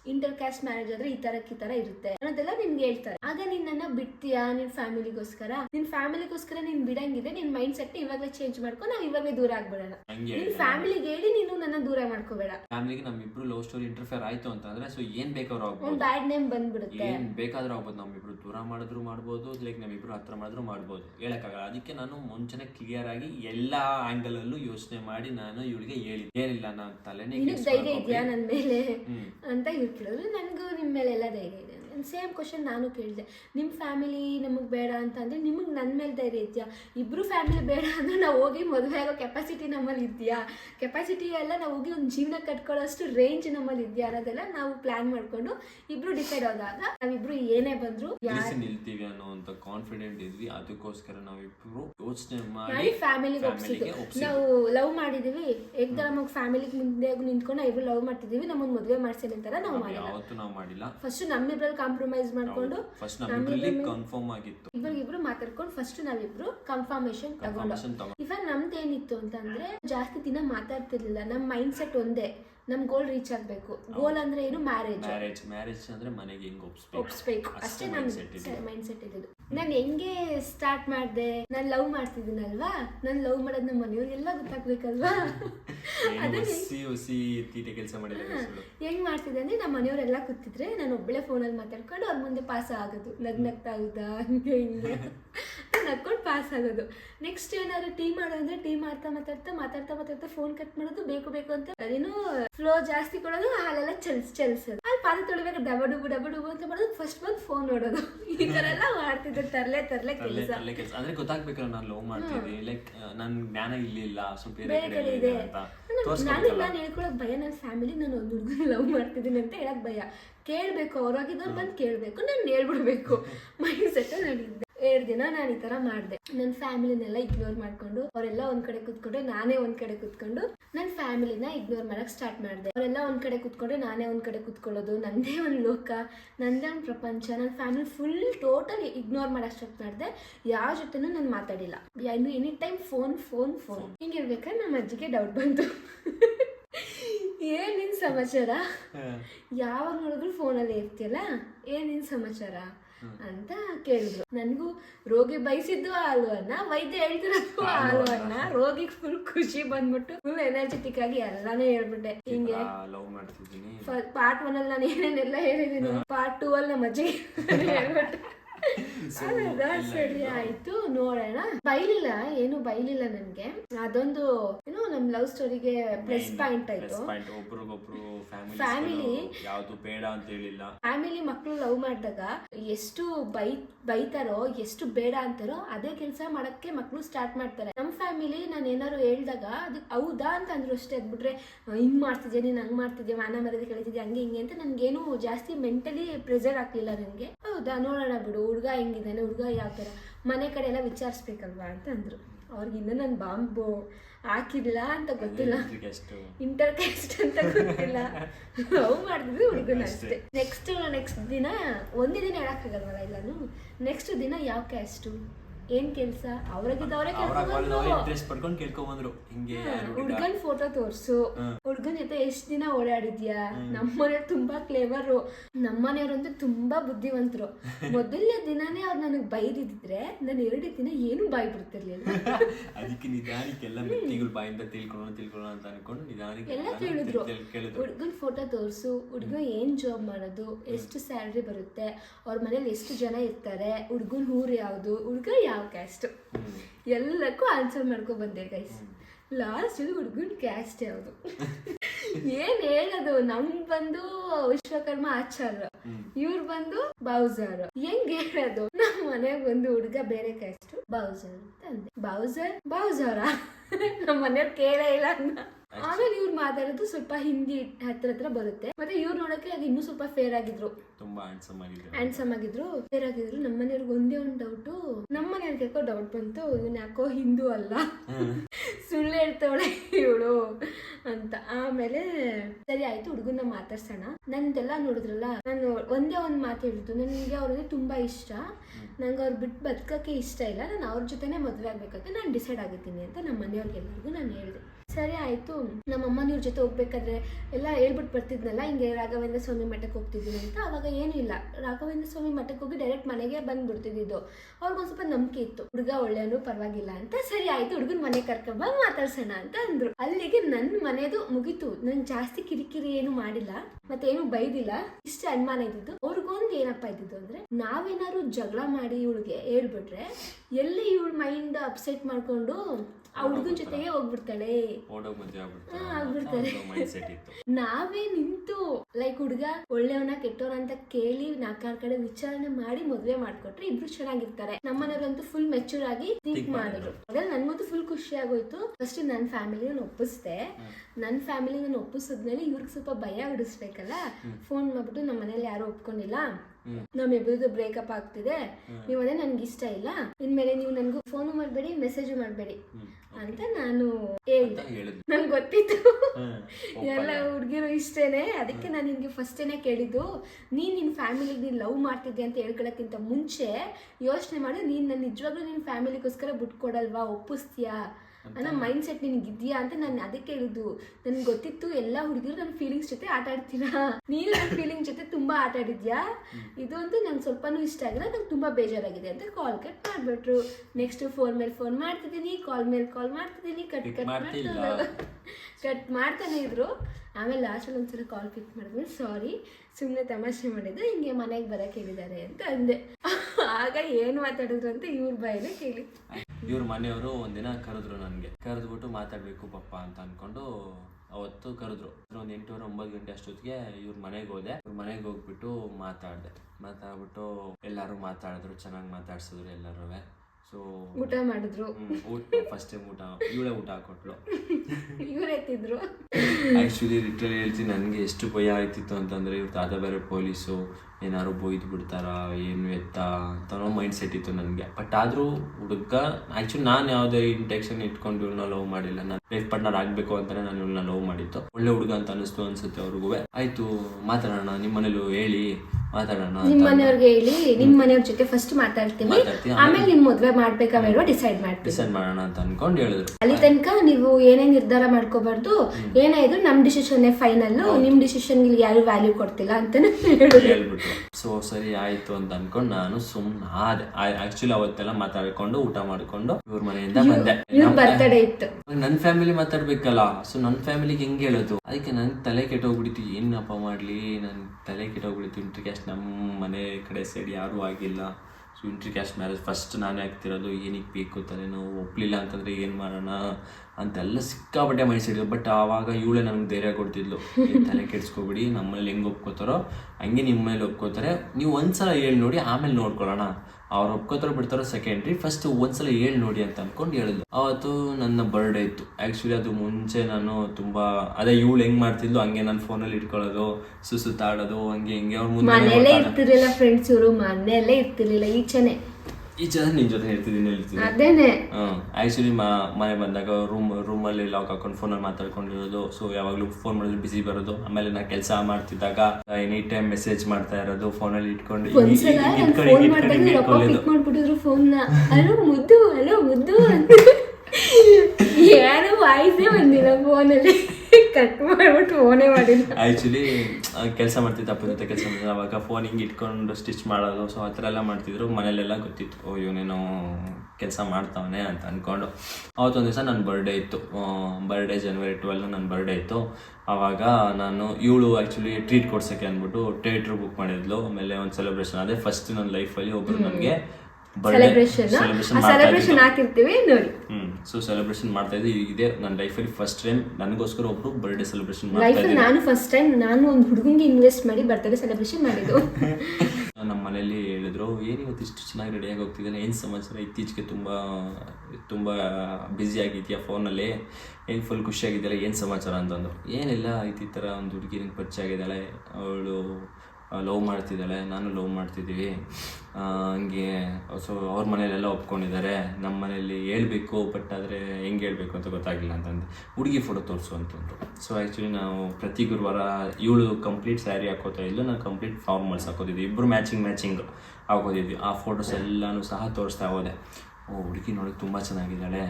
ಇಂಟರ್ ಕ್ಯಾಸ್ಟ್ ಮ್ಯಾರೇಜ್ ಆದ್ರೆ ಈ ತರಕ್ಕೆ ಈ ತರ ಇರುತ್ತೆ ಅನ್ನೋದೆಲ್ಲ ನಿನ್ಗೆ ಹೇಳ್ತಾರೆ. ಆಗ ನೀನ್ ನನ್ನ ಬಿಡ್ತೀಯಾ? ನಿನ್ ಫ್ಯಾಮಿಲಿಗೋಸ್ಕರ? ನಿನ್ ಫ್ಯಾಮಿಲಿಗೋಸ್ಕರ ನೀನ್ ಬಿಡಂಗಿದೆ ನಿನ್ ಮೈಂಡ್ ಸೆಟ್ ಇವಾಗಲೇ ಚೇಂಜ್ ಮಾಡ್ಕೊ ನಾವ್ ಇವಾಗಲೇ ದೂರ ಆಗ್ಬಿಡೋಣ. ನಿನ್ ಫ್ಯಾಮಿಲಿಗೆ ಹೇಳಿ ನೀನು ನನ್ನ ದೂರ ಮಾಡ್ಕೋಬೇಡ. ಫ್ಯಾಮಿಲಿಗೆ ಇಬ್ರು ಲವ್ ಸ್ಟೋರಿ ಇಂಟರ್ಫೇರ್ ಆಯ್ತು ಅಂತಂದ್ರೆ ಸೊ ಏನ್ ಬೇಕಾದ್ರೂ ಆಗ್ಬೋದು. ಒಂದ್ ಬ್ಯಾಡ್ ನೇಮ್ ಬಂದ್ಬಿಡುತ್ತೆ. ಏನ್ ಬೇಕಾದ್ರೂ ಆಗ್ಬೋದು. ನಮ್ಮಿಬ್ರು ದೂರ ಮಾಡಿದ್ರು ಮಾಡ್ಬೋದು ಲೈಕ್ ನಮ್ ಇಬ್ರು ಹತ್ರ ಮಾಡಿದ್ರು ಮಾಡ್ಬೋದು. ಹೇಳಕ್ಕಾಗಲ್ಲ. ಅದಕ್ಕೆ ನಾನು ಮುಂಚೆನೆ ಕ್ಲಿಯರ್ ಆಗಿ ಎಲ್ಲಾ ಆಂಗಲ್ ಅಲ್ಲೂ ಯೋಚನೆ ಮಾಡಿ ನಾನು ಇವಳಿಗೆ ಹೇಳಿ ಏನಿಲ್ಲ ನಾನು ತಲೆನೇ ಧೈರ್ಯ ಇದೆಯಾ ನನ್ ಮೇಲೆ? ಅಂತ ಅಂತ ಕೇಳಿದ್ರು ನನಗೂ ನಿಮ್ಮ ಮೇಲೆ ಎಲ್ಲ ಧೈರ್ಯ ಇದೆ ಸೇಮ್ ಕ್ವಶನ್ ನಾನು ಕೇಳಿದೆ. ನಿಮ್ಮ ಫ್ಯಾಮಿಲಿ ನಮಗೆ ಬೇಡ ಅಂತ ಅಂದರೆ ನಿಮಗೆ ನನ್ನ ಮೇಲೆ ಧೈರ್ಯ ಇದೆಯಾ? ಇಬ್ರು ಫ್ಯಾಮಿಲಿ ಬೇಡ ಅಂದರೆ ನಾವು ಹೋಗಿ ಮದುವೆ ಆಗೋ ಕೆಪಾಸಿಟಿ ನಮ್ಮಲ್ಲಿ ಇದೆಯಾ? ಕೆಪಾಸಿಟಿ ಎಲ್ಲ ನಾವು ಹೋಗಿ ಒಂದು ಜೀವನ ಕಟ್ಕೊಳ್ಳೋಷ್ಟು ರೇಂಜ್ ನಮ್ಮಲ್ಲಿ ಇದೆಯಾ ಅನ್ನೋದೆಲ್ಲ ನಾವು ಪ್ಲಾನ್ ಮಾಡ್ಕೊಂಡು ಇಬ್ರು ಡಿಸೈಡ್ ಆದಾಗ ನಾವಿಬ್ರು ಏನೇ ಬಂದರು ನಿಲ್ತೀವಿ ಅನ್ನೋಂತ ಕಾನ್ಫಿಡೆಂಟ್ ಇದ್ವಿ. ಅದಕ್ಕೋಸ್ಕರ ನಾವಿಬ್ರು ಯೋಚನೆ ಮಾಡಿ ಫ್ಯಾಮಿಲಿಗೆ ಒಪ್ಸಿದ್ದು. ನಾವು ಲವ್ ಮಾಡಿದೀವಿ. ಏಕದರ ನಮಗೆ ಫ್ಯಾಮಿಲಿಗೆ ಮುಂದೆ ನಿಂತ್ಕೊಂಡು ಇಬ್ರು ಲವ್ ಮಾಡ್ತಿದ್ದೀವಿ ನಮ್ಮನ್ನ ಮದುವೆ ಮಾಡ್ಸೇನೆ ಅಂತ ನಾವು ಯಾವತ್ತೂ ನಾವು ಮಾಡಿಲ್ಲ. ಫಸ್ಟ್ ನಮ್ಮಿಬ್ರಲ್ಲಿ ಕಾಂಪ್ರಮೈಸ್ ಮಾಡ್ಕೊಂಡು ಫಸ್ಟ್ ಕನ್ಫರ್ಮ್ ಆಗಿತ್ತು. ಇಬ್ರಿಗಿಬ್ರು ಮಾತಾಡ್ಕೊಂಡು ಫಸ್ಟ್ ನಾವಿಬ್ರು ಕನ್ಫರ್ಮೇಶನ್ ತಗೊಂಡು. ಇವಾಗ ನಮ್ದೇನಿತ್ತು ಅಂತಂದ್ರೆ ಜಾಸ್ತಿ ದಿನ ಮಾತಾಡ್ತಿರ್ಲಿಲ್ಲ. ನಮ್ಮ ಮೈಂಡ್ ಸೆಟ್ ಒಂದೇ. ನಮ್ ಗೋಲ್ ರೀಚ್ ಆಗ್ಬೇಕು. ಗೋಲ್ ಅಂದ್ರೆ ಏನು? ಮ್ಯಾರೇಜ್ ಮ್ಯಾರೇಜ್ ಮ್ಯಾರೇಜ್ ಅಂದ್ರೆ ಮನೆಗೆ ಹೆಂಗ್ ಒಪ್ಸ್ಬೇಕು? ಒಪ್ಸ್ಬೇಕು. ಅಷ್ಟೇ ನಮ್ ನನ್ನ ಮೈಂಡ್ ಸೆಟ್ ಇದ್ದು. ನಾನು ಹೆಂಗೆ ಸ್ಟಾರ್ಟ್ ಮಾಡಿದೆ? ನಾನು ಲವ್ ಮಾಡ್ತಿದ್ದೀನಲ್ವಾ? ನಾನು ಲವ್ ಮಾಡೋದು ನಮ್ಮ ಮನೆಯವ್ರಿಗೆಲ್ಲ ಗೊತ್ತಾಗ್ಬೇಕಲ್ವಾ? ಏನು ಅದನ್ನ. ಹುಸಿ ಹುಸಿ ತೀಟೆ ಕೆಲಸ ಹೆಂಗ್ ಮಾಡ್ತಿದ್ದೆ ಅಂದ್ರೆ ನಮ್ಮ ಮನೆಯವರೆಲ್ಲ ಕೂತಿದ್ರೆ ನಾನು ಒಬ್ಬಳೆ ಫೋನಲ್ಲಿ ಮಾತಾಡ್ಕೊಂಡು ಅವ್ರ ಮುಂದೆ ಪಾಸ್ ಆಗೋದು. ನಗ್ ನಗ್ತಾ ಆಗುದಾ ಹಂಗೆ. ಹಿಂಗೆ ನಕ್ಕೊಂಡು ಪಾಸ್ ಆಗೋದು. ನೆಕ್ಸ್ಟ್ ಏನಾದ್ರು ಟೀ ಮಾಡೋದಂದ್ರೆ ಟೀ ಮಾಡ್ತಾ ಮಾತಾಡ್ತಾ ಮಾತಾಡ್ತಾ ಮಾತಾಡ್ತಾ ಫೋನ್ ಕಟ್ ಮಾಡೋದು ಬೇಕು ಬೇಕು ಅಂತ. ಅದೇನು ಫ್ಲೋ ಜಾಸ್ತಿ ಕೊಡೋದು ಹಾಲೆಲ್ಲ ಚಲ್ಸ್ ಚಲ್ಸೋದು ಅಲ್ಲಿ ಪಾದ ತೊಳಿಬೇಕು ಡಬ ಡುಬು ಡಬ ಡುಬು ಅಂತ ಮಾಡೋದು ಫಸ್ಟ್ ಬಂದು ಫೋನ್ ನೋಡೋದು. ಈ ಥರ ಎಲ್ಲ ಮಾಡ್ತಿದ್ದೆ ತರ್ಲೆ ತರ್ಲೆ ಕೆಲಸ. ತರಲೆ ಕೆಲಸ. ಅಂದ್ರೆ ಗೊತ್ತಾಗ್ಬೇಕಲ್ಲ ನಾನು ಲವ್ ಮಾಡ್ತಿದ್ದೆ ಲೈಕ್ ನನ್ ಜ್ಞಾನ ಇಲ್ಲಿ ಇಲ್ಲ ಸೊ ಬೇರೆ ಕಡೆ ಇದೆ. ನಾನು ನಾನು ಹೇಳ್ಕೊಳಕ್ ಭಯ ನನ್ನ ಫ್ಯಾಮಿಲಿ ನಾನು ಒಂದು ಹುಡುಗನ ಲವ್ ಮಾಡ್ತಿದ್ದೀನಿ ಅಂತ ಹೇಳಕ್ ಭಯ. ಕೇಳಬೇಕು ಅವ್ರಾಗಿದ್ದವ್ರು ಬಂದು ಕೇಳಬೇಕು ನಾನು ಹೇಳ್ಬಿಡ್ಬೇಕು. ಮೈಂಡ್ ಸೆಟ್ ನಡೀತಿದ್ದೆ ಎರಡು ದಿನ ನಾನು ಈ ತರ ಮಾಡಿದೆ. ನನ್ನ ಫ್ಯಾಮಿಲಿನೆಲ್ಲ ಇಗ್ನೋರ್ ಮಾಡ್ಕೊಂಡು ಅವರೆಲ್ಲ ಒಂದ್ ಕಡೆ ಕುತ್ಕೊಂಡು ನಾನೇ ಒಂದ್ ಕಡೆ ಕುತ್ಕೊಂಡು ನನ್ನ ಫ್ಯಾಮಿಲಿನ ಇಗ್ನೋರ್ ಮಾಡಕ್ ಸ್ಟಾರ್ಟ್ ಮಾಡಿದೆ. ಅವರೆಲ್ಲ ಒಂದ್ ಕಡೆ ಕುತ್ಕೊಂಡು ನಾನೇ ಒಂದ್ ಕಡೆ ಕೂತ್ಕೊಳ್ಳೋದು ನಂದೇ ಒಂದ್ ಲೋಕ ನಂದೇ ಒಂದು ಪ್ರಪಂಚ. ನನ್ನ ಫ್ಯಾಮಿಲಿ ಫುಲ್ ಟೋಟಲಿ ಇಗ್ನೋರ್ ಮಾಡಕ್ ಸ್ಟಾರ್ಟ್ ಮಾಡಿದೆ. ಯಾವ ಜೊತೆನೂ ನಾನು ಮಾತಾಡಿಲ್ಲ. Any time phone phone phone ಹಿಂಗಿರ್ಬೇಕಾದ್ರೆ ನಮ್ಮ ಅಜ್ಜಿಗೆ ಡೌಟ್ ಬಂತು. ಏನ್ ನಿನ್ ಸಮಾಚಾರ? ಯಾವಾಗ ನೋಡಿದ್ರು ಫೋನಲ್ಲೇ ಇರ್ತೀಯಲ್ಲ? ಏನ್ ನಿನ್ ಸಮಾಚಾರ? ಅಂತ ಕೇಳಿದ್ರು. ನನಗೂ ರೋಗಿ ಬಯಸಿದ್ದು ಹಾಲು ಅನ್ನ ವೈದ್ಯ ಹೇಳ್ತಿರೋದು ಹಾಲು ಅನ್ನ ರೋಗಿಗೆ ಫುಲ್ ಖುಷಿ ಬಂದ್ಬಿಟ್ಟು ಫುಲ್ ಎನರ್ಜೆಟಿಕ್ ಆಗಿ ಎಲ್ಲಾನು ಹೇಳ್ಬಿಟ್ಟೆ. ಹಿಂಗೆ ಪಾರ್ಟ್ ಒನ್ ಅಲ್ಲಿ ನಾನು ಏನೇನೆಲ್ಲ ಹೇಳಿದೀನಿ ಪಾರ್ಟ್ ಟೂ ಅಲ್ಲಿ ನಮ್ಮ ಅಜ್ಜಿ ಹೇಳ್ಬಿಟ್ಟೆ. ಸರಿ. ಆಯ್ತು. ನೋಡೋಣ. ಬೈಲಿಲ್ಲ ಏನು ಬೈಲಿಲ್ಲ ನನ್ಗೆ. ಅದೊಂದು ಏನೋ ನಮ್ ಲವ್ ಸ್ಟೋರಿಗೆ ಪ್ಲಸ್ ಪಾಯಿಂಟ್ ಆಯ್ತು. ಒಬ್ರಿಗೊಬ್ರು ಫ್ಯಾಮಿಲಿ ಯಾವ್ದು ಬೇಡ ಅಂತ ಹೇಳಿಲ್ಲ. ಫ್ಯಾಮಿಲಿ ಮಕ್ಕಳು ಲವ್ ಮಾಡಿದಾಗ ಎಷ್ಟು ಬೈ ಬೈತಾರೋ ಎಷ್ಟು ಬೇಡ ಅಂತಾರೋ ಅದೇ ಕೆಲಸ ಮಾಡಕ್ಕೆ ಮಕ್ಕಳು ಸ್ಟಾರ್ಟ್ ಮಾಡ್ತಾರೆ. ನಮ್ ಫ್ಯಾಮಿಲಿ ನಾನು ಏನಾರು ಹೇಳ್ದಾಗ ಅದು ಹೌದಾ ಅಂತ ಅಂದ್ರು ಅಷ್ಟೇ. ಅದ್ಬಿಟ್ರೆ "ಆ, ಹಿಂಗ್ ಮಾಡ್ತಿದ್ಯಾ ನೀನ್? ಹಂಗ್ ಮಾಡ್ತಿದ್ಯಾ? ಮಾನ ಮರ್ಯಾದೆ ಕಳಿತಿದ್ಯಾ ಹಂಗೆ ಹಿಂಗೆ ಅಂತ ನನ್ಗೇನು ಜಾಸ್ತಿ ಮೆಂಟಲಿ ಪ್ರೆಸರ್ ಆಗ್ಲಿಲ್ಲ ನನಗೆ. ಹೌದಾ ನೋಡೋಣ ಬಿಡು. ಹುಡುಗ ಹೆಂಗಿದ್ದಾನೆ ಹುಡುಗ ಯಾವ ಥರ ಮನೆ ಕಡೆ ಎಲ್ಲ ವಿಚಾರಿಸ್ಬೇಕಲ್ವಾ ಅಂತ ಅಂದರು. ಅವ್ರಿಗೆ ಇನ್ನೂ ನಾನು ಬಾಂಬು ಹಾಕಿಲ್ಲ ಅಂತ ಗೊತ್ತಿಲ್ಲ. ಇಂಟರ್ ಕ್ಯಾಸ್ಟ್ ಅಂತ ಗೊತ್ತಿಲ್ಲ. ಲವ್ ಮಾಡಿದ್ರು ಹುಡುಗನ ಅಷ್ಟೇ. ನೆಕ್ಸ್ಟ್ ನೆಕ್ಸ್ಟ್ ದಿನ ಒಂದೇ ದಿನ ಹೇಳಕ್ಕಾಗಲ್ವಲ್ಲ ಇಲ್ಲಾನು ನೆಕ್ಸ್ಟ್ ದಿನ ಯಾವ ಕ್ಯಾಸ್ಟು ಏನ್ ಕೆಲ್ಸ? ಅವ್ರಾಗಿದ್ದವ್ರೆ ಯಾರು ಹುಡ್ಗನ್ ಫೋಟೋ ತೋರ್ಸು. ಹುಡ್ಗನ್ ಜೊತೆ ಎಷ್ಟ್ ದಿನ ಓಡಾಡಿದ್ಯಾ? ನಮ್ಮನೆ ತುಂಬಾ ಕ್ಲೇವರು ನಮ್ಮನೆಯವ್ರಂತೂ ತುಂಬಾ ಬುದ್ಧಿವಂತರು. ಮೊದಲನೇ ದಿನಾನೇ ಅವ್ರು ನನಗೆ ಬೈದಿದ್ರೆ ನಾನು ಎರಡೇ ದಿನ ಏನು ಬಾಯಿ ಬಿಡ್ತಿರ್ಲಿಲ್ಲ. ಅದಕ್ಕೆ ನಿಧಾನಕ್ಕೆಲ್ಲ ಮೆತ್ತಿಗಳು ಬಾಯಿಂದ ತಿಳ್ಕೊಳ್ಳೋಣ ತಿಳ್ಕೊಳ್ಳೋಣ ಅಂತ ಅನ್ಕೊಂಡು ನಿಧಾನಕ್ಕೆ ಎಲ್ಲ ಕೇಳಿದ್ರು. ಹುಡ್ಗನ ಹುಡ್ಗನ್ ಫೋಟೋ ತೋರಿಸು ಹುಡ್ಗ ಏನ್ ಜಾಬ್ ಮಾಡೋದು ಎಷ್ಟು ಸ್ಯಾಲ್ರಿ ಬರುತ್ತೆ ಅವ್ರ ಮನೇಲಿ ಎಷ್ಟು ಜನ ಇರ್ತಾರೆ ಹುಡ್ಗನ್ ಊರು ಯಾವುದು ಹುಡ್ಗ ಯಾವ ಕ್ಯಾಸ್ಟ್ ಎಲ್ಲಕ್ಕೂ ಆನ್ಸರ್ ಮಾಡ್ಕೊ ಬಂದೆ ಗೈಸ್ ಲಾಸ್ಟ್ ಹುಡ್ಗನ್ ಕ್ಯಾಸ್ಟ್ ಯಾವುದು ಏನ್ ಹೇಳೋದು? ನಮ್ ಬಂದು ವಿಶ್ವಕರ್ಮ ಆಚಾರ್ಯ ಹ್ಮ್. ಇವ್ರು ಬಂದು ಬೌಸರ್ ಹೆಂಗ್ ಹೇಳೋದು? ನಮ್ ಮನೆಗ್ ಬಂದು ಹುಡುಗ ಬೇರೆ ಕ್ಯಾಸ್ಟ್ ಬೌಸರ್ ಅಂತ ಅಂದೆ. ಬೌಸರ್ ಬೌಸರ ನಮ್ಮ ಮನೆಯವ್ರು ಕೇಳೇ ಇಲ್ಲ ಅನ್ನ. ಆಮೇಲೆ ಇವ್ರು ಮಾತಾಡೋದು ಸ್ವಲ್ಪ ಹಿಂದಿ ಹತ್ರ ಹತ್ರ ಬರುತ್ತೆ. ಮತ್ತೆ ಇವ್ರು ನೋಡಕ್ಕೆ ಅದು ಇನ್ನೂ ಸ್ವಲ್ಪ ಫೇರ್ ಆಗಿದ್ರು. ತುಂಬಾ ಹ್ಯಾಂಡ್ಸಮ್ ಆಗಿದ್ರು. ಹ್ಯಾಂಡ್ಸಮ್ ಆಗಿದ್ರು ಫೇರ್ ಆಗಿದ್ರು. ನಮ್ಮ ಮನೆಯವ್ರಿಗೆ ಒಂದೇ ಒಂದು ಡೌಟು ನಮ್ಮ ಮನೆಯವ್ರಿಗೆ ಯಾಕೋ ಡೌಟ್ ಬಂತು ಇವನ್ ಯಾಕೋ ಹಿಂದೂ ಅಲ್ಲ. ಸುಳ್ಳು ಹೇಳ್ತಾವಳೆ ಇವಳು ಅಂತ. ಆಮೇಲೆ ಸರಿ ಆಯ್ತು ಹುಡುಗನ ಮಾತಾಡ್ಸೋಣ. ನಂದೆಲ್ಲ ನೋಡಿದ್ರಲ್ಲ ನಾನು ಒಂದೇ ಒಂದು ಮಾತು ಹೇಳಿದ್ದು ನನಗೆ ಅವ್ರಿಗೆ ತುಂಬಾ ಇಷ್ಟ. ನಂಗೆ ಅವ್ರು ಬಿಟ್ಟು ಬದುಕಕ್ಕೆ ಇಷ್ಟ ಇಲ್ಲ. ನಾನು ಅವ್ರ ಜೊತೆನೆ ಮದುವೆ ಆಗ್ಬೇಕಂತ ನಾನು ಡಿಸೈಡ್ ಆಗಿದ್ದೀನಿ ಅಂತ ನಮ್ಮ ಮನೆಯವ್ರಿಗೆಲ್ಲರಿಗೂ ನಾನು ಹೇಳಿದೆ. ಸರಿ ಆಯ್ತು. ನಮ್ಮ ಅಮ್ಮನವ್ರ ಜೊತೆ ಹೋಗ್ಬೇಕಾದ್ರೆ ಎಲ್ಲ ಹೇಳ್ಬಿಟ್ಟು ಬರ್ತಿದ್ನಲ್ಲ, ಹಿಂಗೆ ರಾಘವೇಂದ್ರ ಸ್ವಾಮಿ ಮಠಕ್ಕೆ ಹೋಗ್ತಿದ್ದೀನಿ ಅಂತ. ಅವಾಗ ಏನೂ ಇಲ್ಲ. ರಾಘವೇಂದ್ರ ಸ್ವಾಮಿ ಮಠಕ್ಕೆ ಹೋಗಿ ಡೈರೆಕ್ಟ್ ಮನೆಗೆ ಬಂದ್ಬಿಡ್ತಿದ್ದು ಅವ್ರಿಗೊಂದು ಸ್ವಲ್ಪ ನಂಬಿಕೆ ಇತ್ತು. ಹುಡುಗ ಒಳ್ಳೆಯನು ಪರವಾಗಿಲ್ಲ ಅಂತ. ಸರಿ ಆಯ್ತು, ಹುಡುಗನ ಮನೆ ಕರ್ಕೊಂಡ್ ಬಂದ್ ಮಾತಾಡ್ಸೋಣ ಅಂತ ಅಂದ್ರು. ಅಲ್ಲಿಗೆ ನನ್ನ ಮನೆಯದು ಮುಗೀತು. ನನ್ ಜಾಸ್ತಿ ಕಿರಿಕಿರಿ ಏನು ಮಾಡಿಲ್ಲ. ಮತ್ತೆ ಏನು ಬೈದಿಲ್ಲ. ಇಷ್ಟ ಅನುಮಾನ ಇದ್ದಿದ್ದು. ಅವ್ರಿಗೊಂದು ಏನಪ್ಪ ಇದ್ದಿದ್ದು ಅಂದ್ರೆ, ನಾವೇನಾದ್ರು ಜಗಳ ಮಾಡಿ ಇವಳಿಗೆ ಹೇಳ್ಬಿಟ್ರೆ ಎಲ್ಲಿ ಇವಳ ಮೈಂಡ್ ಅಪ್ಸೆಟ್ ಮಾಡ್ಕೊಂಡು ಆ ಹುಡುಗನ ಜೊತೆಗೆ ಹೋಗ್ಬಿಡ್ತಾಳೆ. ಆಗ್ಬಿಡ್ತಾರೆ ನಾವೇ ನಿಂತು ಲೈಕ್ ಹುಡುಗ ಒಳ್ಳೆಯವನ ಕೆಟ್ಟವನ ಅಂತ ಕೇಳಿ ನಾಲ್ಕಾರು ಕಡೆ ವಿಚಾರಣೆ ಮಾಡಿ ಮದ್ವೆ ಮಾಡ್ಕೊಟ್ರೆ ಇಬ್ರು ಚೆನ್ನಾಗಿರ್ತಾರೆ. ನಮ್ಮನೆಯವ್ರಂತೂ ಫುಲ್ ಮೆಚೂರ್ ಆಗಿ ಥಿಂಕ್ ಮಾಡಿದ್ರು. ಅದ್ರಲ್ಲಿ ನನ್ಗಂತೂ ಫುಲ್ ಖುಷಿ ಆಗೋಯ್ತು. ಫಸ್ಟ್ ನನ್ನ ಫ್ಯಾಮಿಲಿ ನಾನು ಒಪ್ಪಿಸ್ದೆ. ನನ್ನ ಫ್ಯಾಮಿಲಿ ನಾನು ಒಪ್ಪಿಸಿದ್ಮೇಲೆ ಇವ್ರಿಗೆ ಸ್ವಲ್ಪ ಭಯ ಬಿಡಿಸ್ಬೇಕಲ್ಲ ಫೋನ್ ಮಾಡ್ಬಿಟ್ಟು ನಮ್ಮ ಮನೇಲಿ ಯಾರು ಒಪ್ಕೊಂಡಿಲ್ಲ. ಹ್ಮ್. ನಮ್ಮಿಬ್ಬರದು ಬ್ರೇಕಪ್ ಆಗ್ತಿದೆ. ನೀವು ಅದೇ ನನ್ಗೆ ಇಷ್ಟ ಇಲ್ಲ. ಇನ್ಮೇಲೆ ನೀವು ನನಗೂ ಫೋನು ಮಾಡಬೇಡಿ ಮೆಸೇಜು ಮಾಡಬೇಡಿ ಅಂತ ನಾನು ಹೇಳ್ದೆ. ನಂಗೆ ಗೊತ್ತಿತ್ತು. ಎಲ್ಲ ಹುಡ್ಗಿರು ಹುಡುಗಿರು ಇಷ್ಟೇನೆ. ಅದಕ್ಕೆ ನಾನು ನಿನ್ಗೆ ಫಸ್ಟೇನೆ ಕೇಳಿದ್ದು ನೀನ್ ನಿನ್ ಫ್ಯಾಮಿಲಿಗೆ ನೀನ್ ಲವ್ ಮಾಡ್ತಿದ್ದೆ ಅಂತ ಹೇಳ್ಕೊಳಕ್ಕಿಂತ ಮುಂಚೆ ಯೋಚನೆ ಮಾಡಿ. ನೀನ್ ನನ್ನ ನಿಜವಾಗ್ಲೂ ನಿನ್ ಫ್ಯಾಮಿಲಿಗೋಸ್ಕರ ಬಿಟ್ಕೊಡಲ್ವಾ? ಒಪ್ಪಿಸ್ತೀಯಾ? ಅನ್ನೋ ಮೈಂಡ್ ಸೆಟ್ ನಿನ್ಗೆ ಇದೆಯಾ ಅಂತ ನಾನು ಅದಕ್ಕೆ ಹೇಳಿದ್ದು. ನನ್ಗೆ ಗೊತ್ತಿತ್ತು ಎಲ್ಲ ಹುಡುಗಿರು ನನ್ನ ಫೀಲಿಂಗ್ಸ್ ಜೊತೆ ಆಟ ಆಡ್ತೀರಾ? ನೀನು ನನ್ನ ಫೀಲಿಂಗ್ ಜೊತೆ ತುಂಬಾ ಆಟ ಆಡಿದ್ಯಾ? ಇದೊಂದು ನಂಗೆ ಸ್ವಲ್ಪನೂ ಇಷ್ಟ ಆಗಿಲ್ಲ ನಂಗೆ ತುಂಬಾ ಬೇಜಾರಾಗಿದೆ ಅಂತ ಕಾಲ್ ಕಟ್ ಮಾಡ್ಬಿಟ್ರು. ನೆಕ್ಸ್ಟ್ ಫೋನ್ ಮೇಲೆ ಫೋನ್ ಮಾಡ್ತಿದ್ದೀನಿ ಕಾಲ್ ಮೇಲೆ ಕಾಲ್ ಮಾಡ್ತಿದ್ದೀನಿ ಕಟ್ ಕಟ್ ಮಾಡ್ತಿದ್ರು. ಕಟ್ ಮಾಡ್ತಾನೆ ಇದ್ರು. ಆಮೇಲೆ ಲಾಸ್ಟಲ್ಲಿ ಒಂದ್ಸಲ ಕಾಲ್ ಪಿಕ್ ಮಾಡಿದ್ವಿ ಸಾರಿ ಸುಮ್ಮನೆ ತಮಾಷೆ ಮಾಡಿದ್ದು ಹಿಂಗೆ ಮನೆಗೆ ಬರಕ್ಕೆ ಹೇಳಿದ್ದಾರೆ ಅಂತ ಅಂದೆ. ಆಗ ಏನು ಮಾತಾಡಿದ್ರು ಅಂತ ಇವ್ರ ಬಾಯಿನೇ ಕೇಳಿ. ಇವ್ರ ಮನೆಯವರು ಒಂದಿನ ಕರೆದ್ರು ನನಗೆ. ಕರೆದ್ಬಿಟ್ಟು ಮಾತಾಡಬೇಕು ಪಪ್ಪ ಅಂತ ಅನ್ಕೊಂಡು ಅವತ್ತು ಕರೆದ್ರು. ಒಂದು ಎಂಟೂವರೆ ಒಂಬತ್ತು ಗಂಟೆ ಅಷ್ಟೊತ್ತಿಗೆ ಇವ್ರ ಮನೆಗೆ ಹೋದೆ. ಇವ್ರ ಮನೆಗೆ ಹೋಗ್ಬಿಟ್ಟು ಮಾತಾಡಿದೆ. ಮಾತಾಡ್ಬಿಟ್ಟು ಎಲ್ಲರೂ ಮಾತಾಡಿದ್ರು, ಚೆನ್ನಾಗಿ ಮಾತಾಡ್ಸಿದ್ರು ಎಲ್ಲರೂ ಸೊ ಊಟ ಮಾಡಿದ್ರು. ಊಟ ಫಸ್ಟ್ ಟೈಮ್ ಊಟ. ಇವಳೇ ಊಟ ಹಾಕೊಟ್ಲು ಇವರೇ ಎತ್ತಿದ್ರು ಆ್ಯಕ್ಚುಲಿ ಲಿಟ್ರಲಿ ಹೇಳ್ತೀನಿ ನನಗೆ ಎಷ್ಟು ಭಯ ಆಯ್ತಿತ್ತು ಅಂತಂದರೆ ಇವ್ರ ತಾತ ಬೇರೆ ಪೊಲೀಸು ಏನಾದ್ರು ಬೊಯ್ದು ಬಿಡ್ತಾರ ಏನು ಎತ್ತ ಅಂತ ಮೈಂಡ್ ಸೆಟ್ ಇತ್ತು ನನಗೆ. ಬಟ್ ಆದರೂ ಹುಡುಗ ಆ್ಯಕ್ಚುಲಿ ನಾನು ಯಾವುದೇ ಇಂಟೆಕ್ಷನ್ ಇಟ್ಕೊಂಡು ಇವ್ನ ಲವ್ ಮಾಡಿಲ್ಲ. ನಾನು ಲೈಫ್ ಪಾರ್ಟ್ನರ್ ಆಗಬೇಕು ಅಂತಲೇ ನಾನು ಇವ್ನ ಲವ್ ಮಾಡಿತ್ತು ಒಳ್ಳೆ ಹುಡುಗ ಅಂತ ಅನಿಸ್ತು ಅನ್ಸುತ್ತೆ ಅವ್ರಿಗೂ. ಆಯಿತು ಮಾತಾಡೋಣ ನಿಮ್ಮ ಮನೇಲೂ ಹೇಳಿ. ಮಾತಾಡೋಣ ನಿಮ್ ಮನೆಯವ್ರಿಗೆ ಹೇಳಿ ನಿಮ್ ಮನೆಯವ್ರ ಜೊತೆ ಫಸ್ಟ್ ಮಾತಾಡ್ತೀನಿ. ಆಮೇಲೆ ನಿಮ್ ಮದ್ವೆ ಮಾಡ್ಬೇಕಾ ಬೇಡವಾ ಡಿಸೈಡ್ ಮಾಡ್ತೀವಿ ಡಿಸೈಡ್ ಮಾಡೋಣ ಅಂತ ಅನ್ಕೊಂಡು ಹೇಳಿದ್ರು. ಅಲ್ಲಿ ತನಕ ನೀವು ಏನೇ ನಿರ್ಧಾರ ಮಾಡ್ಕೋಬಾರ್ದು ಏನಾಯ್ತು ನಮ್ ಡಿಸಿಷನ್ ಫೈನಲ್ ನಿಮ್ ಡಿಸಿಷನ್ ಯಾರು ವ್ಯಾಲ್ಯೂ ಕೊಡ್ತಿಲ್ಲ ಅಂತಾನೆ ಹೇಳಿದ್ರು. ಹೇಳ್ಬಿಟ್ರು. ಸೊ ಸರಿ ಆಯ್ತು ಅಂತ ಅನ್ಕೊಂಡು ನಾನು ಸುಮ್ಮನೆ ಆದೆ. ಆಕ್ಚುಲಿ ಅವತ್ತೆಲ್ಲ ಮಾತಾಡ್ಕೊಂಡು ಊಟ ಮಾಡ್ಕೊಂಡು ಇವ್ರ ಮನೆಯಿಂದ ಬಂದೆ. ನನ್ನ ಫ್ಯಾಮಿಲಿ ಮಾತಾಡ್ಬೇಕಲ್ಲ ಸೊ ನನ್ನ ಫ್ಯಾಮಿಲಿಗೆ ಹೆಂಗೆ ಹೇಳೋದು? ಅದಕ್ಕೆ ನನ್ ತಲೆ ಕೆಟ್ಟೋಗ್ಬಿಟ್ಟಿತ್ತು ಏನಪ್ಪ ಮಾಡ್ಲಿ? ನನ್ ತಲೆ ಕೆಟ್ಟೋಗ್ಬಿಡ್ತು. ಇಂಟ್ರಿ ಕ್ಯಾಸ್ಟ್ ನಮ್ಮ ಮನೆ ಕಡೆ ಸೈಡ್ ಯಾರು ಆಗಿಲ್ಲ. So inter caste marriage first ನಾನೇ ಆಗ್ತಿರೋದು ಏನಕ್ಕೆ ಬೇಕು ತಲೆನೋವು ಒಪ್ಪಲಿಲ್ಲ ಅಂತಂದ್ರೆ ಏನು ಮಾಡೋಣ ಅಂತೆಲ್ಲ ಸಿಕ್ಕಾಪಟ್ಟೆ ಮೈಸೂರು ಬಟ್ ಆವಾಗ ಇವಳೇ ನನಗೆ ಧೈರ್ಯ ಕೊಡ್ತಿದ್ಲು. "ಏ, ತಲೆ ಕೆಡ್ಸ್ಕೊಬಿಡಿ ನಮ್ಮಲ್ಲಿ ಹೆಂಗೆ ಒಪ್ಕೋತಾರೋ ಹಂಗೆ ನಿಮ್ಮ ಮೇಲೆ ಒಪ್ಕೋತಾರೆ. ನೀವು ಒಂದ್ಸಲ ಹೇಳಿ ನೋಡಿ ಆಮೇಲೆ ನೋಡ್ಕೊಳ್ಳೋಣ. ಅವ್ರು ಒಪ್ಕೋತಾರೋ ಬಿಡ್ತಾರೋ ಸೆಕೆಂಡ್ರಿ ಫಸ್ಟ್ ಒಂದ್ಸಲ ಹೇಳಿ ನೋಡಿ ಅಂತ ಅನ್ಕೊಂಡು ಹೇಳಿದ್ಲು ಅವತ್ತು ನನ್ನ ಬರ್ಡೇ ಇತ್ತು. ಆ್ಯಕ್ಚುಲಿ ಅದು ಮುಂಚೆ ನಾನು ತುಂಬಾ ಅದೇ ಇವಳು ಹೆಂಗ್ ಮಾಡ್ತಿದ್ಲು ಹಂಗೆ ನನ್ನ ಫೋನಲ್ಲಿ ಇಟ್ಕೊಳ್ಳೋದು ಸುಸುತ್ತಾಡೋದು ಹಂಗೆ ಹಿಂಗೆ ಅವ್ರ ಮುಂದೆ ಮನೇಲೇ ಇರ್ತಿರ್ಲಿಲ್ಲ ಫ್ರೆಂಡ್ಸ್ ಇವರು ಮನೆಯಲ್ಲೇ ಇರ್ತಿರ್ಲಿಲ್ಲ ಈಚೆನೆ. ಈ ಜನ ನಿನ್ ಜೊತೆ ಹೇಳ್ತಿದ್ದೀನಿ ಹೇಳ್ತೀನಿ ಅದೇನೆ. ಹ್ಮ್ ಆ್ಯಕ್ಚುಲಿ ಮನೆ ಬಂದಾಗ ರೂಮ್ ರೂಮಲ್ಲಿ ಲಾಕ್ ಹಾಕೊಂಡು ಫೋನಲ್ಲಿ ಮಾತಾಡ್ಕೊಂಡಿರೋದು. ಸೊ ಯಾವಾಗಲೂ ಫೋನ್ ಮಾಡಿದ್ರೆ ಬಿಸಿ ಬರೋದು. ಆಮೇಲೆ ನಾ ಕೆಲಸ ಮಾಡ್ತಿದ್ದಾಗ ಎನಿ ಟೈಮ್ ಮೆಸೇಜ್ ಮಾಡ್ತಾ ಇರೋದು ಫೋನಲ್ಲಿ ಇಟ್ಕೊಂಡು ಒಂದ್ಸಲ ನಾನು ಫೋನ್ ಮಾಡಿದಾಗ ರೊಕ್ಕ. ಪಿಕ್ ಮಾಡ್ಬಿಟ್ಟಿದ್ರು ಫೋನ್ನ ಹಲೋ ಮುದ್ದು ಹಲೋ ಮುದ್ದು. ಅಂತ ಏನು ವಾಯ್ಸೇ ಬಂದಿಲ್ಲ ಫೋನಲ್ಲಿ ಕಟ್ ಮಾಡ್ಬಿಟ್ಟು ಫೋನೇ ಮಾಡಿಲ್ಲ. ಆ್ಯಕ್ಚುಲಿ ಕೆಲಸ ಮಾಡ್ತಿದ್ದೆ ಅಪ್ಪ ಜೊತೆ ಕೆಲಸ ಮಾಡ್ತಿದ್ದೆ. ಅವಾಗ ಫೋನ್ ಹಿಂಗೆ ಇಟ್ಕೊಂಡು ಸ್ಟಿಚ್ ಮಾಡೋದು ಸೊ ಆ ಥರ ಎಲ್ಲ ಮಾಡ್ತಿದ್ರು. ಮನೇಲೆಲ್ಲ ಗೊತ್ತಿತ್ತು ಓ ಇವನೇನೋ ಕೆಲಸ ಮಾಡ್ತಾವನೆ ಅಂತ ಅಂದ್ಕೊಂಡು ಅವತ್ತೊಂದು ದಿವಸ ನನ್ನ ಬರ್ಡೇ ಇತ್ತು. ಬರ್ಡೇ ಜನವರಿ ಟ್ವೆಲ್ ನನ್ನ ಬರ್ಡೇ ಇತ್ತು. ಆವಾಗ ನಾನು ಇವಳು ಆ್ಯಕ್ಚುಲಿ ಟ್ರೀಟ್ ಕೊಡ್ಸೋಕ್ಕೆ ಅಂದ್ಬಿಟ್ಟು ಥಿಯೇಟ್ರ್ ಬುಕ್ ಮಾಡಿದ್ಲು. ಆಮೇಲೆ ಒಂದು ಸೆಲೆಬ್ರೇಷನ್ ಅದೇ ಫಸ್ಟ್ ನನ್ನ ಲೈಫಲ್ಲಿ ಒಬ್ಬರು ನನಗೆ ಸೆಲೆಬ್ರೇಷನ್ ಆ ಸೆಲೆಬ್ರೇಷನ್ ಹಾಕಿರ್ತೀವಿ ನೋಡಿ. ಸೊ ಸೆಲೆಬ್ರೇಷನ್ ಮಾಡ್ತಾ ಇದ್ದೆ ಇದೆ ನನ್ನ ಲೈಫಲ್ಲಿ ಫಸ್ಟ್ ಟೈಮ್ ನನಗೋಸ್ಕರ ಒಬ್ರು ಬರ್ಡೇ ಸೆಲೆಬ್ರೇಷನ್ ಮಾಡ್ತಾ ಇದ್ದೀನಿ ನಾನು ಫಸ್ಟ್ ಟೈಮ್ ನಾನು ಒಂದು ಹುಡುಗಂಗೆ ಇನ್ವೆಸ್ಟ್ ಮಾಡಿ ಬರ್ತಡೇ ಸೆಲೆಬ್ರೇಷನ್ ಮಾಡಿದ್ದು. ನಮ್ಮ ಮನೆಯಲ್ಲಿ ಹೇಳಿದ್ರು ಏನು ಇವತ್ತು ಇಷ್ಟು ಚೆನ್ನಾಗಿ ರೆಡಿಯಾಗಿ ಹೋಗ್ತಿದ್ದಾನೆ ಏನು ಸಮಾಚಾರ? ಇತ್ತೀಚೆಗೆ ತುಂಬ ತುಂಬ ಬ್ಯುಸಿ ಆಗಿದೆಯಾ ಫೋನಲ್ಲಿ ಏನು ಫುಲ್ ಖುಷಿಯಾಗಿದ್ದಲ್ಲ ಏನು ಸಮಾಚಾರ? ಅಂತಂದು ಏನಿಲ್ಲ ಈ ಥರ ಒಂದು ಹುಡುಗಿ ನಂಗೆ ಪರಿಚಯ ಆಗಿದ್ದಾಳೆ. ಅವಳು ಲವ್ ಮಾಡ್ತಿದ್ದಾಳೆ, ನಾನು ಲವ್ ಮಾಡ್ತಿದ್ದೀವಿ. ಹಂಗೆ ಸೊ ಅವ್ರ ಮನೇಲೆಲ್ಲ ಒಪ್ಕೊಂಡಿದ್ದಾರೆ. ನಮ್ಮ ಮನೇಲಿ ಹೇಳ್ಬೇಕು ಬಟ್ ಆದರೆ ಹೆಂಗೆ ಹೇಳಬೇಕು ಅಂತ ಗೊತ್ತಾಗಿಲ್ಲ ಅಂತಂದು. ಹುಡುಗಿ ಫೋಟೋ ತೋರಿಸು ಅಂತಂದರು ಸೊ ಆ್ಯಕ್ಚುಲಿ ನಾವು ಪ್ರತಿ ಗುರುವಾರ ಇವಳು ಕಂಪ್ಲೀಟ್ ಸ್ಯಾರಿ ಹಾಕೋತಾ ಇಲ್ಲ, ನಾನು ಕಂಪ್ಲೀಟ್ ಫಾರ್ಮಲ್ಸ್ ಹಾಕೋತಿದ್ವಿ ಇಬ್ಬರು ಮ್ಯಾಚಿಂಗ್ ಮ್ಯಾಚಿಂಗ್ ಹಾಕೋತಿದ್ವಿ ಆ ಫೋಟೋಸ್ ಎಲ್ಲನೂ ಸಹ ತೋರಿಸ್ತಾ ಹೋದೆ. ಓ, ಹುಡುಗಿ ನೋಡೋಕೆ ತುಂಬ ಚೆನ್ನಾಗಿದ್ದಾಳೆ.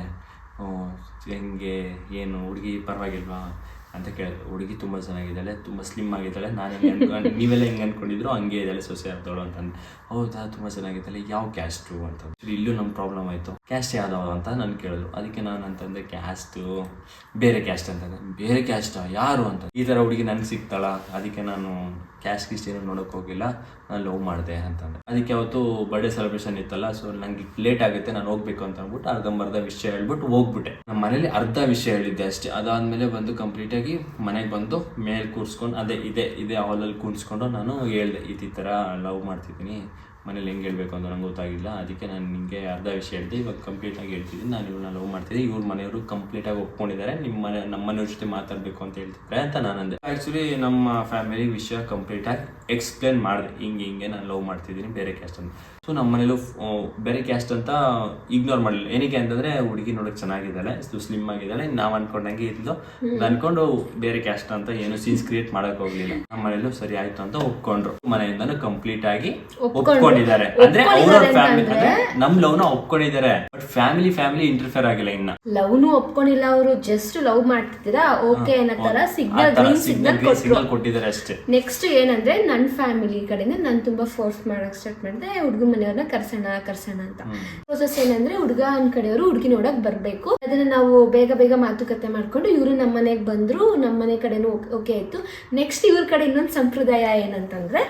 ಹೆಂಗೆ, ಏನು, ಹುಡುಗಿ ಪರವಾಗಿಲ್ವಾ? ಅಂತ ಕೇಳಿದ್ರು. ಹುಡುಗಿ ತುಂಬ ಚೆನ್ನಾಗಿದ್ದಾಳೆ, ತುಂಬ ಸ್ಲಿಮ್ ಆಗಿದ್ದಾಳೆ. ನಾನು ಹೆಂಗೆ ಅನ್ಕೊಂಡು, ನೀವೆಲ್ಲ ಹೆಂಗೆ ಅಂದ್ಕೊಂಡಿದ್ರು ಹಂಗೆ ಇದ್ದಾಳೆ ಸೊಸೆ ಆಗ್ತಾಳು ಅಂತಂದು ಹೌದಾ, ತುಂಬ ಚೆನ್ನಾಗಿದ್ದಾಳೆ. ಯಾವ ಕ್ಯಾಸ್ಟು ಅಂತ ಇಲ್ಲೂ ನಮ್ಮ ಪ್ರಾಬ್ಲಮ್ ಆಯಿತು. ಕ್ಯಾಸ್ಟ್ ಯಾವ್ದು ಅಂತ ನಾನು ಕೇಳಿದ್ರು. ಅದಕ್ಕೆ ನಾನು ಅಂತಂದೆ ಕ್ಯಾಸ್ಟು ಬೇರೆ ಕ್ಯಾಸ್ಟ್ ಅಂತಂದೆ ಬೇರೆ ಕ್ಯಾಸ್ಟಾ ಯಾರು ಅಂತ? ಈ ಥರ ಹುಡುಗಿ ನನಗೆ ಸಿಗ್ತಾಳ? ಅದಕ್ಕೆ ನಾನು ಕ್ಯಾಸ್ಟ್ ಗಿಸ್ಟ್ ಏನು ನೋಡೋಕೆ ಹೋಗಿಲ್ಲ, ನಾನು ಲವ್ ಮಾಡಿದೆ ಅಂತಂದೆ. ಅದಕ್ಕೆ ಅವತ್ತು ಬರ್ಡೇ ಸೆಲೆಬ್ರೇಷನ್ ಇತ್ತಲ್ಲ ಸೊ ನಂಗೆ ಲೇಟ್ ಆಗುತ್ತೆ, ನಾನು ಹೋಗ್ಬೇಕು ಅಂತ ಅಂದ್ಬಿಟ್ಟು ಅರ್ಧಂಬರ್ಧ ವಿಷಯ ಹೇಳ್ಬಿಟ್ಟು ಹೋಗ್ಬಿಟ್ಟೆ. ನಮ್ಮ ಮನೇಲಿ ಅರ್ಧ ವಿಷಯ ಹೇಳಿದ್ದೆ ಅಷ್ಟೇ. ಅದಾದಮೇಲೆ ಬಂದು ಕಂಪ್ಲೀಟಾಗಿ ಮನೆಗೆ ಬಂದು ಮೇಲೆ ಕೂರಿಸ್ಕೊಂಡು, ಅದೇ ಇದೇ ಇದೇ ಹಾಲಲ್ಲಿ ಕೂರಿಸ್ಕೊಂಡು ನಾನು ಹೇಳ್ದೆ ಈ ಥರ ಲವ್ ಮಾಡ್ತಿದ್ದೀನಿ ಮನೇಲಿ ಹೆಂಗೆ ಹೇಳಬೇಕು ಅಂತ ನಂಗೆ ಗೊತ್ತಾಗಿಲ್ಲ. ಅದಕ್ಕೆ ನಾನು ನಿಮಗೆ ಅರ್ಧ ವಿಷಯ ಹೇಳಿದೆ. ಇವಾಗ ಕಂಪ್ಲೀಟಾಗಿ ಹೇಳ್ತಿದ್ದೀನಿ. ನಾನು ಇವ್ರನ್ನ ಲವ್ ಮಾಡ್ತಿದ್ದೆ ಇವ್ರ ಮನೆಯವರು ಕಂಪ್ಲೀಟಾಗಿ ಒಪ್ಕೊಂಡಿದ್ದಾರೆ. ನಿಮ್ಮ ಮನೆ ನಮ್ಮ ಮನೆಯವ್ರ ಜೊತೆ ಮಾತಾಡಬೇಕು ಅಂತ ಹೇಳ್ತಿದ್ದಾರೆ ಅಂತ ನಾನು ಅಂದೆ. ಆ್ಯಕ್ಚುಲಿ ನಮ್ಮ ಫ್ಯಾಮಿಲಿ ವಿಷಯ ಕಂಪ್ಲೀಟಾಗಿ ಎಕ್ಸ್ಪ್ಲೇನ್ ಮಾಡಿದೆ. ಹಿಂಗೆ ಹಿಂಗೆ ನಾನು ಲವ್ ಮಾಡ್ತಿದ್ದೀನಿ. ಬೇರೆ ಕ್ಯಾಸ್ಟ್ ಸೊ ನಮ್ಮ ಮನೇಲೂ ಬೇರೆ ಕ್ಯಾಸ್ಟ್ ಅಂತ ಇಗ್ನೋರ್ ಮಾಡಲಿಲ್ಲ. ಏನಕ್ಕೆ ಅಂತಂದ್ರೆ ಹುಡುಗಿ ನೋಡೋಕೆ ಚೆನ್ನಾಗಿದ್ದಾಳೆ ಸ್ಲಿಮ್ ಆಗಿದ್ದಾಳೆ ನಾವ್ ಅನ್ಕೊಂಡಂಗೆ ಇದ್ಲು. ಅನ್ಕೊಂಡು ಬೇರೆ ಕ್ಯಾಸ್ಟ್ ಅಂತ ಏನು ಸೀನ್ಸ್ ಕ್ರಿಯೇಟ್ ಮಾಡಕ್ ಹೋಗ್ಲಿಲ್ಲ. ನಮ್ಮ ಮನೇಲೂ ಸರಿ ಆಯ್ತು ಅಂತ ಒಪ್ಕೊಂಡ್ರು. ಮನೆಯಿಂದನೂ ಕಂಪ್ಲೀಟ್ ಆಗಿ ಒಪ್ಕೊಂಡಿದ್ದಾರೆ. ಅಂದ್ರೆ ಅವ್ರ ಫ್ಯಾಮಿಲಿ ಅಂದ್ರೆ? ನಮ್ ಲವ್ನ ಒಪ್ಕೊಂಡಿದ್ದಾರೆ. ಬಟ್ ಫ್ಯಾಮಿಲಿ ಫ್ಯಾಮಿಲಿ ಇಂಟರ್ಫಿಯರ್ ಆಗಿಲ್ಲ ಇನ್ನ. ಲವ್ನು ಒಪ್ಕೊಂಡಿಲ್ಲ ಅವರು ಜಸ್ಟ್ ಲವ್ ಮಾಡ್ತಿದ್ದೀರಾ? ಓಕೆ ಅನ್ನೋ ತರ ಸಿಗ್ನಲ್ ಗ್ರೀನ್ ಸಿಗ್ನಲ್ ಸಿಗ್ನಲ್ ಕೊಟ್ಟಿದ್ದಾರೆ ಅಷ್ಟೇ. ನೆಕ್ಸ್ಟ್ ಏನಂದ್ರೆ ನನ್ನ ಫ್ಯಾಮಿಲಿ ಕಡೆಯಿಂದ ನಾನು ತುಂಬಾ ಫೋರ್ಸ್ ಮಾಡಕ್ ಸ್ಟಾರ್ಟ್ ಮಾಡಿದೆ. ಹುಡುಗ ಮನೆಯವ್ರನ್ನ ಕರ್ಸೋಣ ಕರ್ಸೋಣ ಅಂತ. ಪ್ರೋಸೆಸ್ ಏನಂದ್ರೆ ಹುಡುಗ ಅನ್ ಕಡೆಯವರು ಹುಡುಗಿ ನೋಡಕ್ ಬರ್ಬೇಕು. ಅದನ್ನ ನಾವು ಬೇಗ ಬೇಗ ಮಾತುಕತೆ ಮಾಡ್ಕೊಂಡು ಇವರು ನಮ್ಮ ಮನೆಗೆ ಬಂದ್ರು ನಮ್ಮ ಮನೆ ಕಡೆನೂ ಓಕೆ ಆಯ್ತು. ನೆಕ್ಸ್ಟ್ ಇವ್ರ ಕಡೆ ಇನ್ನೊಂದು ಸಂಪ್ರದಾಯ ಏನಂತಂದ್ರೆ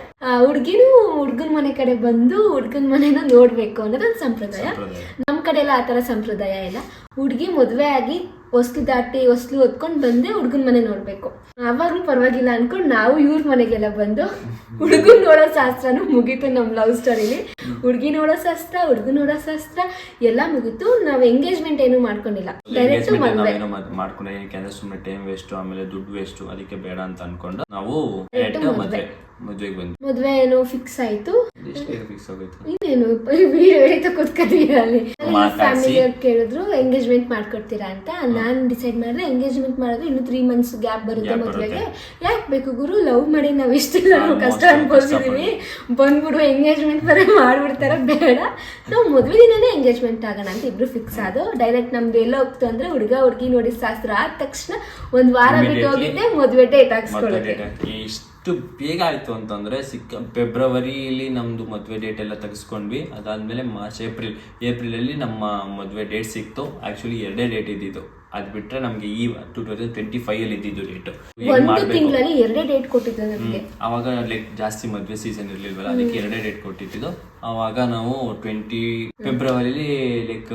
ಹುಡುಗಿನೂ ಹುಡುಗನ ಮನೆ ಕಡೆ ಬಂದು ಹುಡುಗನ ಮನೆನ ನೋಡ್ಬೇಕು ಅನ್ನೋದೊಂದು ಸಂಪ್ರದಾಯ. ಸಂಪ್ರದಾಯ. ನಮ್ಮ ಕಡೆ ಎಲ್ಲ ಆ ತರ ಸಂಪ್ರದಾಯ ಇಲ್ಲ. ಹುಡುಗಿ ಮದುವೆ ಆಗಿ ಹೊಸ್ಲು ದಾಟಿ ಹೊಸ್ಲು ಹೊತ್ಕೊಂಡು ಬಂದೆ ಹುಡುಗನ ಮನೆ ನೋಡ್ಬೇಕು. ಅವಾಗ್ಲೂ ಪರವಾಗಿಲ್ಲ ಅನ್ಕೊಂಡು ನಾವು ಇವ್ರ ಮನೆಗೆಲ್ಲ ಬಂದು ಹುಡುಗನ್ ನೋಡೋ ಶಾಸ್ತ್ರನೂ ಮುಗೀತು ನಮ್ಮ ಲವ್ ಸ್ಟೋರಿಲಿ. ಹುಡುಗಿ ನೋಡೋ ಶಾಸ್ತ್ರ ಹುಡುಗ ನೋಡೋ ಶಾಸ್ತ್ರ ಎಲ್ಲ ಮುಗೀತು. ನಾವು ಎಂಗೇಜ್ಮೆಂಟ್ ಏನು ಮಾಡ್ಕೊಂಡಿಲ್ಲ. ಡೈರೆಕ್ಟ್ ಮದುವೆ ಮಾಡ್ಕೊಂಡು ಸುಮ್ಮನೆ ಟೈಮ್ ವೇಸ್ಟ್ ಆಮೇಲೆ ದುಡ್ಡು ವೇಸ್ಟ್ ಅದಕ್ಕೆ ಬೇಡ ಅಂತ ಅನ್ಕೊಂಡು ನಾವು ಮದ್ವೆ. ಮದ್ವೆ ಮದ್ವೆಗೆ ಬಂದ್ವಿ. ಮದುವೆ ಏನೋ ಫಿಕ್ಸ್ ಆಯ್ತು. ಇನ್ನೇನು ಹೇಳ್ತಾ ಕೂತ್ಕೊತೀವಿ ಅಲ್ಲಿ. ಫ್ಯಾಮಿಲಿ ಅವ್ರು ಕೇಳಿದ್ರು ಎಂಗೇಜ್ಮೆಂಟ್ ಮಾಡ್ಕೊಡ್ತೀರಾ ಅಂತ? ನಾನು ಡಿಸೈಡ್ ಮಾಡಿದ್ರೆ ಎಂಗೇಜ್ಮೆಂಟ್ ಮಾಡಿದ್ರೆ ಇನ್ನು ತ್ರೀ ಮಂತ್ಸ್ ಗ್ಯಾಪ್ ಬರುತ್ತೆ ಮದುವೆಗೆ. ಯಾಕೆ ಬೇಕು ಗುರು? ಲವ್ ಮಾಡಿ ನಾವು ಇಷ್ಟೆಲ್ಲ ಕಷ್ಟ ಅನ್ಬೋಸಿದೀವಿ ಬಂದ್ಬಿಡು ಎಂಗೇಜ್ಮೆಂಟ್ ಬರೀ ಮಾಡ್ಬಿಡ್ತಾರ ಬೇಡ. ನಾವು ಮದುವೆ ದಿನನೇ ಎಂಗೇಜ್ಮೆಂಟ್ ಆಗೋಣ ಅಂತ ಇಬ್ರು ಫಿಕ್ಸ್ ಆದೋ ಡೈರೆಕ್ಟ್ ನಮ್ದು ಎಲ್ಲ ಹೋಗ್ತು ಅಂದ್ರೆ ಹುಡುಗ ಹುಡುಗಿ ನೋಡಿ ಶಾಸ್ತ್ರ ಆದ ತಕ್ಷಣ ಒಂದ್ ವಾರ ಬಿಟ್ಟು ಹೋಗಿದ್ದೆ ಮದುವೆ ಡೇಟ್ date ಎಷ್ಟು ಬೇಗ ಆಯ್ತು ಅಂತಂದ್ರೆ ಸಿಕ್ಕ ಫೆಬ್ರವರಿಲಿ ನಮ್ದು ಮದುವೆ ಡೇಟ್ ಎಲ್ಲ ತೆಗೆಸ್ಕೊಂಡ್ವಿ. ಅದಾದ್ಮೇಲೆ ಮಾರ್ಚ್ ಏಪ್ರಿಲ್ ಏಪ್ರಿಲ್ ಅಲ್ಲಿ ನಮ್ಮ ಮದುವೆ ಡೇಟ್ ಸಿಕ್ತು. ಆಕ್ಚುಲಿ ಎರಡೇ ಡೇಟ್ ಇದ್ದಿದ್ದು. ಅದ್ ಬಿಟ್ರೆ ನಮ್ಗೆ ಈ ಟೂ ತೌಸಂಡ್ ಟ್ವೆಂಟಿ ಫೈವ್ ಅಲ್ಲಿ ಇದ್ದಿದ್ದು ಡೇಟ್ ಒಂದು ತಿಂಗಳಲ್ಲಿ ಎರಡೇ ಡೇಟ್ ಕೊಟ್ಟಿದ್ದು ನಮಗೆ. ಅವಾಗ ಲೈಕ್ ಜಾಸ್ತಿ ಮದುವೆ ಸೀಸನ್ ಇರ್ಲಿಲ್ವಲ್ಲ ಅದಕ್ಕೆ ಎರಡೇ ಡೇಟ್ ಕೊಟ್ಟಿದ್ದು. ಅವಾಗ ನಾವು ಟ್ವೆಂಟಿ ಫೆಬ್ರವರಿಲಿ ಲೈಕ್